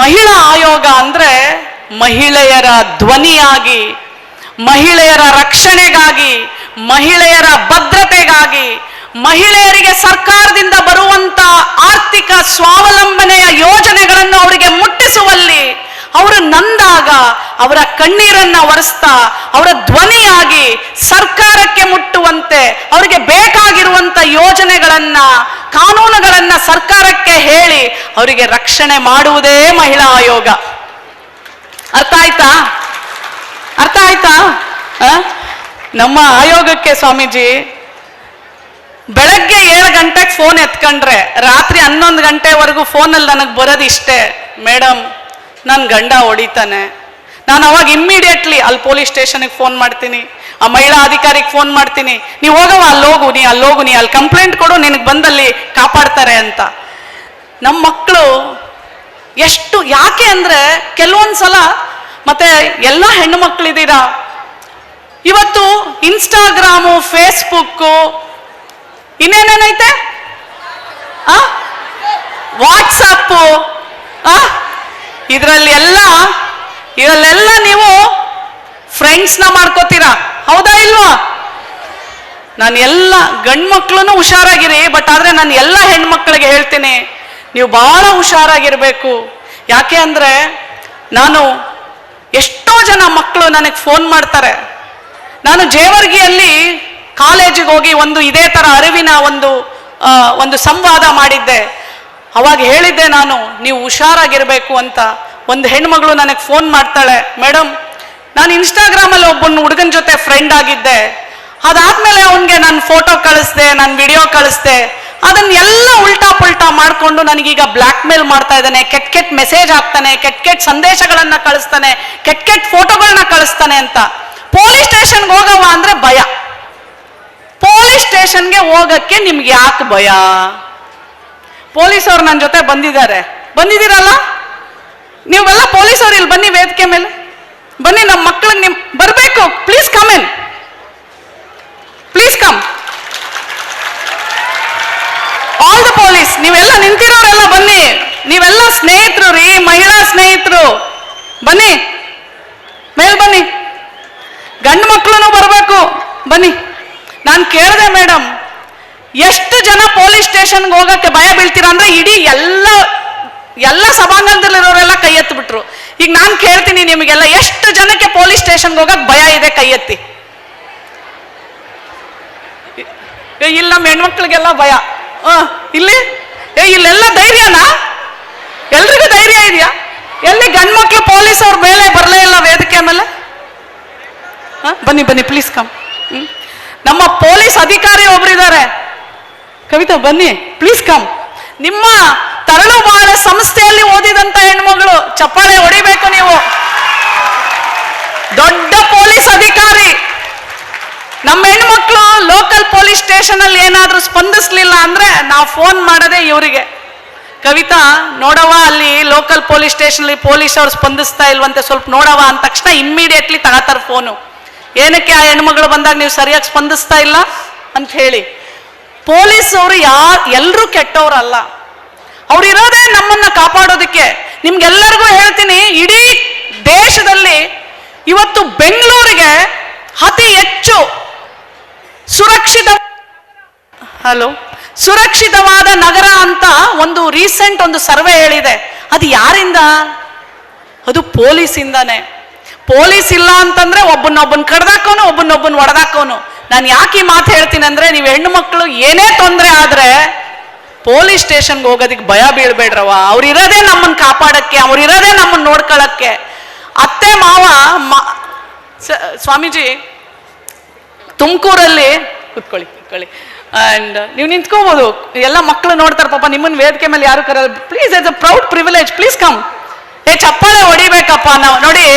ಮಹಿಳಾ ಆಯೋಗ ಅಂದ್ರೆ ಮಹಿಳೆಯರ ಧ್ವನಿಯಾಗಿ, ಮಹಿಳೆಯರ ರಕ್ಷಣೆಗಾಗಿ, ಮಹಿಳೆಯರ ಭದ್ರತೆಗಾಗಿ, ಮಹಿಳೆಯರಿಗೆ ಸರ್ಕಾರದಿಂದ ಬರುವಂತ ಆರ್ಥಿಕ ಸ್ವಾವಲಂಬನೆಯ ಯೋಜನೆಗಳನ್ನು ಅವರಿಗೆ ಮುಟ್ಟಿಸುವಲ್ಲಿ ಅವರು ನಂದಾಗ ಅವರ ಕಣ್ಣೀರನ್ನ ಒರೆಸ್ತಾ ಅವರ ಧ್ವನಿಯಾಗಿ ಸರ್ಕಾರಕ್ಕೆ ಮುಟ್ಟುವಂತೆ ಅವರಿಗೆ ಬೇಕಾಗಿರುವಂತ ಯೋಜನೆಗಳನ್ನ, ಕಾನೂನುಗಳನ್ನ ಸರ್ಕಾರಕ್ಕೆ ಹೇಳಿ ಅವರಿಗೆ ರಕ್ಷಣೆ ಮಾಡುವುದೇ ಮಹಿಳಾ ಆಯೋಗ. ಅರ್ಥ ಆಯ್ತಾ? ಅರ್ಥ ಆಯ್ತಾ? ನಮ್ಮ ಆಯೋಗಕ್ಕೆ ಸ್ವಾಮೀಜಿ, ಬೆಳಗ್ಗೆ ಏಳು ಗಂಟೆಗೆ ಫೋನ್ ಎತ್ಕೊಂಡ್ರೆ, ರಾತ್ರಿ ಹನ್ನೊಂದು ಗಂಟೆವರೆಗೂ ಫೋನಲ್ಲಿ ನನಗೆ ಬರೋದಿಷ್ಟೇ. ಮೇಡಮ್ ನನ್ನ ಗಂಡ ಹೊಡಿತಾನೆ. ನಾನು ಅವಾಗ ಇಮ್ಮಿಡಿಯೇಟ್ಲಿ ಅಲ್ಲಿ ಪೊಲೀಸ್ ಸ್ಟೇಷನ್ಗೆ ಫೋನ್ ಮಾಡ್ತೀನಿ. ಆ ಮಹಿಳಾ ಅಧಿಕಾರಿಗೆ ಫೋನ್ ಮಾಡ್ತೀನಿ. ನೀವು ಹೋಗವ ಅಲ್ಲಿ ಹೋಗು, ನೀ ಅಲ್ಲಿ ಹೋಗು, ನೀ ಅಲ್ಲಿ ಕಂಪ್ಲೇಂಟ್ ಕೊಡು, ನಿನಗೆ ಬಂದಲ್ಲಿ ಕಾಪಾಡ್ತಾರೆ ಅಂತ. ನಮ್ಮ ಮಕ್ಕಳು ಎಷ್ಟು, ಯಾಕೆ ಅಂದರೆ ಕೆಲವೊಂದು ಸಲ ಮತ್ತೆ ಎಲ್ಲ ಹೆಣ್ಣು ಮಕ್ಕಳಿದ್ದೀರಾ ಇವತ್ತು ಇನ್ಸ್ಟಾಗ್ರಾಮು ಫೇಸ್ಬುಕ್ಕು ಇನ್ನೇನೇನೈತೆ? ಆ? ವಾಟ್ಸಪ್ಪು ಆ? ಇದರಲ್ಲಿ ಎಲ್ಲ, ಇದರಲ್ಲೆಲ್ಲ ನೀವು ಫ್ರೆಂಡ್ಸ್ನ ಮಾಡ್ಕೋತೀರಾ? ಹೌದಾ ಇಲ್ವಾ? ನಾನು ಎಲ್ಲ ಗಂಡು ಮಕ್ಳು ಹುಷಾರಾಗಿರಿ ಬಟ್ ಆದ್ರೆ ನಾನು ಎಲ್ಲ ಹೆಣ್ಮಕ್ಳಿಗೆ ಹೇಳ್ತೀನಿ, ನೀವು ಬಹಳ ಹುಷಾರಾಗಿರಬೇಕು. ಯಾಕೆ ಅಂದ್ರೆ, ನಾನು ಎಷ್ಟೋ ಜನ ಮಕ್ಕಳು ನನಗೆ ಫೋನ್ ಮಾಡ್ತಾರೆ. ನಾನು ಜೇವರ್ಗಿಯಲ್ಲಿ ಕಾಲೇಜಿಗೆ ಹೋಗಿ ಒಂದು ಇದೇ ತರ ಅರಿವಿನ ಒಂದು ಒಂದು ಸಂವಾದ ಮಾಡಿದ್ದೆ. ಅವಾಗ ಹೇಳಿದ್ದೆ ನಾನು, ನೀವು ಹುಷಾರಾಗಿರಬೇಕು ಅಂತ. ಒಂದು ಹೆಣ್ಮಗಳು ನನಗೆ ಫೋನ್ ಮಾಡ್ತಾಳೆ ಮೇಡಮ್ ನಾನು ಇನ್ಸ್ಟಾಗ್ರಾಮಲ್ಲಿ ಒಬ್ಬನ ಹುಡುಗನ ಜೊತೆ ಫ್ರೆಂಡ್ ಆಗಿದ್ದೆ. ಅದಾದ್ಮೇಲೆ ಅವನಿಗೆ ನಾನು ಫೋಟೋ ಕಳಿಸ್ದೆ, ನಾನು ವಿಡಿಯೋ ಕಳಿಸ್ದೆ. ಅದನ್ನ ಎಲ್ಲ ಉಲ್ಟಾ ಪುಲ್ಟಾ ಮಾಡ್ಕೊಂಡು ನನಗೀಗ ಬ್ಲ್ಯಾಕ್ ಮೇಲ್ ಮಾಡ್ತಾ ಇದ್ದಾನೆ. ಕೆಟ್ಟ ಕೆಟ್ಟ ಮೆಸೇಜ್ ಹಾಕ್ತಾನೆ ಕೆಟ್ಟ ಕೆಟ್ಟ ಸಂದೇಶಗಳನ್ನ ಕಳಿಸ್ತಾನೆ ಕೆಟ್ಟ ಕೆಟ್ಟ ಫೋಟೋಗಳನ್ನ ಕಳಿಸ್ತಾನೆ ಅಂತ. ಪೊಲೀಸ್ ಸ್ಟೇಷನ್ಗೆ ಹೋಗವ ಅಂದ್ರೆ ಭಯ. ಪೊಲೀಸ್ ಸ್ಟೇಷನ್ಗೆ ಹೋಗಕ್ಕೆ ನಿಮ್ಗೆ ಯಾಕೆ ಭಯ? ಪೊಲೀಸವ್ರು ನನ್ನ ಜೊತೆ ಬಂದಿದ್ದಾರೆ. ಬಂದಿದ್ದೀರಲ್ಲ? ನೀವೆಲ್ಲ ಪೊಲೀಸ್ ಅವ್ರು ಇಲ್ಲಿ ಬನ್ನಿ ವೇದಿಕೆ ಮೇಲೆ. ಬನ್ನಿ ನಮ್ಮ ಮಕ್ಕಳಿಗೆ ನಿಮ್ ಬರಬೇಕು. Please come in please come all the police ನೀವೆಲ್ಲ ನಿಂತಿರೋರೆಲ್ಲ ಬನ್ನಿ. ನೀವೆಲ್ಲ ಸ್ನೇಹಿತರು, ರೀ, ಮಹಿಳಾ ಸ್ನೇಹಿತರು. ಬನ್ನಿ. ಮೇಲ್ ಬನ್ನಿ. ಗಂಡು ಮಕ್ಕಳು ಬರಬೇಕು. ಬನ್ನಿ. ನಾನು ಕೇಳಿದೆ ಮೇಡಮ್ ಎಷ್ಟು ಜನ ಪೊಲೀಸ್ ಸ್ಟೇಷನ್ಗೆ ಹೋಗಕ್ಕೆ ಭಯ ಬೀಳ್ತೀರಾ ಅಂದ್ರೆ ಇಡೀ ಎಲ್ಲ ಎಲ್ಲ ಸಭಾಂಗಣದಲ್ಲಿರೋರೆಲ್ಲ ಕೈ ಎತ್ತು ಬಿಟ್ರು. ಈಗ ನಾನು ಕೇಳ್ತೀನಿ ನಿಮಗೆಲ್ಲ, ಎಷ್ಟು ಜನಕ್ಕೆ ಪೊಲೀಸ್ ಸ್ಟೇಷನ್ಗೆ ಹೋಗಕ್ ಭಯ ಇದೆ ಕೈ ಎತ್ತಿ? ಇಲ್ಲಿ, ನಮ್ಮ ಹೆಣ್ಮಕ್ಳಿಗೆಲ್ಲ ಭಯ. ಇಲ್ಲಿ? ಏ, ಇಲ್ಲೆಲ್ಲ ಧೈರ್ಯನಾ? ಎಲ್ರಿಗೂ ಧೈರ್ಯ ಇದೆಯಾ? ಎಲ್ಲಿ ಗಂಡ್ಮಕ್ಳು ಪೊಲೀಸ್ ಅವ್ರ ಮೇಲೆ ಬರಲೇ ಇಲ್ಲ ವೇದಿಕೆ ಮೇಲೆ? ಬನ್ನಿ ಬನ್ನಿ ಪ್ಲೀಸ್ ಕಮ್ ನಮ್ಮ ಪೊಲೀಸ್ ಅಧಿಕಾರಿ ಒಬ್ರಿದ್ದಾರೆ ಕವಿತಾ, ಬನ್ನಿ ಪ್ಲೀಸ್ ಕಮ್ ನಿಮ್ಮ ತರಳು ಬಾಳ ಸಂಸ್ಥೆಯಲ್ಲಿ ಓದಿದಂತ ಹೆಣ್ಮಗಳು ಚಪ್ಪಾಳೆ ಹೊಡಿಬೇಕು ನೀವು. ದೊಡ್ಡ ಪೊಲೀಸ್ ಅಧಿಕಾರಿ. ನಮ್ಮ ಹೆಣ್ಮಕ್ಳು ಲೋಕಲ್ ಪೊಲೀಸ್ ಸ್ಟೇಷನ್ ಅಲ್ಲಿ ಏನಾದ್ರೂ ಸ್ಪಂದಿಸ್ಲಿಲ್ಲ ಅಂದ್ರೆ ನಾವು ಫೋನ್ ಮಾಡದೆ ಇವರಿಗೆ. ಕವಿತಾ ನೋಡವ ಅಲ್ಲಿ ಲೋಕಲ್ ಪೊಲೀಸ್ ಸ್ಟೇಷನ್ ಅಲ್ಲಿ ಪೊಲೀಸ್ ಅವ್ರು ಸ್ಪಂದಿಸ್ತಾ ಇಲ್ವಂತೆ, ಸ್ವಲ್ಪ ನೋಡವ ಅಂದ ತಕ್ಷಣ ಇಮ್ಮಿಡಿಯೇಟ್ಲಿ ತಗತಾರ ಫೋನು ಏನಕ್ಕೆ ಆ ಹೆಣ್ಮಗಳು ಬಂದಾಗ ನೀವು ಸರಿಯಾಗಿ ಸ್ಪಂದಿಸ್ತಾ ಇಲ್ಲ ಅಂತ ಹೇಳಿ. ಪೊಲೀಸ್ ಅವರು ಯಾ ಎಲ್ಲರೂ ಕೆಟ್ಟವರಲ್ಲ. ಅವ್ರು ಇರೋದೇ ನಮ್ಮನ್ನ ಕಾಪಾಡೋದಕ್ಕೆ. ನಿಮ್ಗೆಲ್ಲರಿಗೂ ಹೇಳ್ತೀನಿ, ಇಡೀ ದೇಶದಲ್ಲಿ ಇವತ್ತು ಬೆಂಗಳೂರಿಗೆ ಅತಿ ಹೆಚ್ಚು ಸುರಕ್ಷಿತ ಹಲೋ, ಸುರಕ್ಷಿತವಾದ ನಗರ ಅಂತ ಒಂದು ರೀಸೆಂಟ್ ಒಂದು ಸರ್ವೆ ಹೇಳಿದೆ. ಅದು ಯಾರಿಂದ? ಅದು ಪೊಲೀಸಿಂದಾನೆ. ಪೊಲೀಸ್ ಇಲ್ಲ ಅಂತಂದ್ರೆ ಒಬ್ಬನೊಬ್ಬನ್ ಕಡ್ದಾಕೋನು, ಒಬ್ಬನೊಬ್ಬನ್ ಹೊಡೆದಾಕೋನು ನಾನು ಯಾಕೆ ಈ ಮಾತು ಹೇಳ್ತೀನಿ ಅಂದ್ರೆ ನೀವು ಹೆಣ್ಣು ಮಕ್ಕಳು ಏನೇ ತೊಂದರೆ ಆದ್ರೆ ಪೊಲೀಸ್ ಸ್ಟೇಷನ್ಗೆ ಹೋಗೋದಕ್ಕೆ ಭಯ ಬೀಳ್ಬೇಡ್ರವ ಅವ್ರು ಇರೋದೇ ನಮ್ಮನ್ನ ಕಾಪಾಡಕ್ಕೆ, ಅವ್ರು ಇರೋದೇ ನಮ್ಮನ್ನ ನೋಡ್ಕೊಳಕ್ಕೆ. ಅತ್ತೆ, ಮಾವ ಸ್ವಾಮೀಜಿ, ತುಮಕೂರಲ್ಲಿ ಕುತ್ಕೊಳ್ಳಿ ಕುತ್ಕೊಳ್ಳಿ. ಅಂಡ್ ನೀವು ನಿಂತ್ಕೋಬಹುದು ಎಲ್ಲ ಮಕ್ಕಳು ನೋಡ್ತಾರೆ ಪಾಪ ನಿಮ್ಮನ್ನ ವೇದಿಕೆ ಮೇಲೆ ಯಾರು ಕರೆಯಲ್ಲ. Please yes a proud privilege please come ಏ, ಚಪ್ಪಾಳೆ ಹೊಡಿಬೇಕಪ್ಪ. ನಾವು ನೋಡಿ,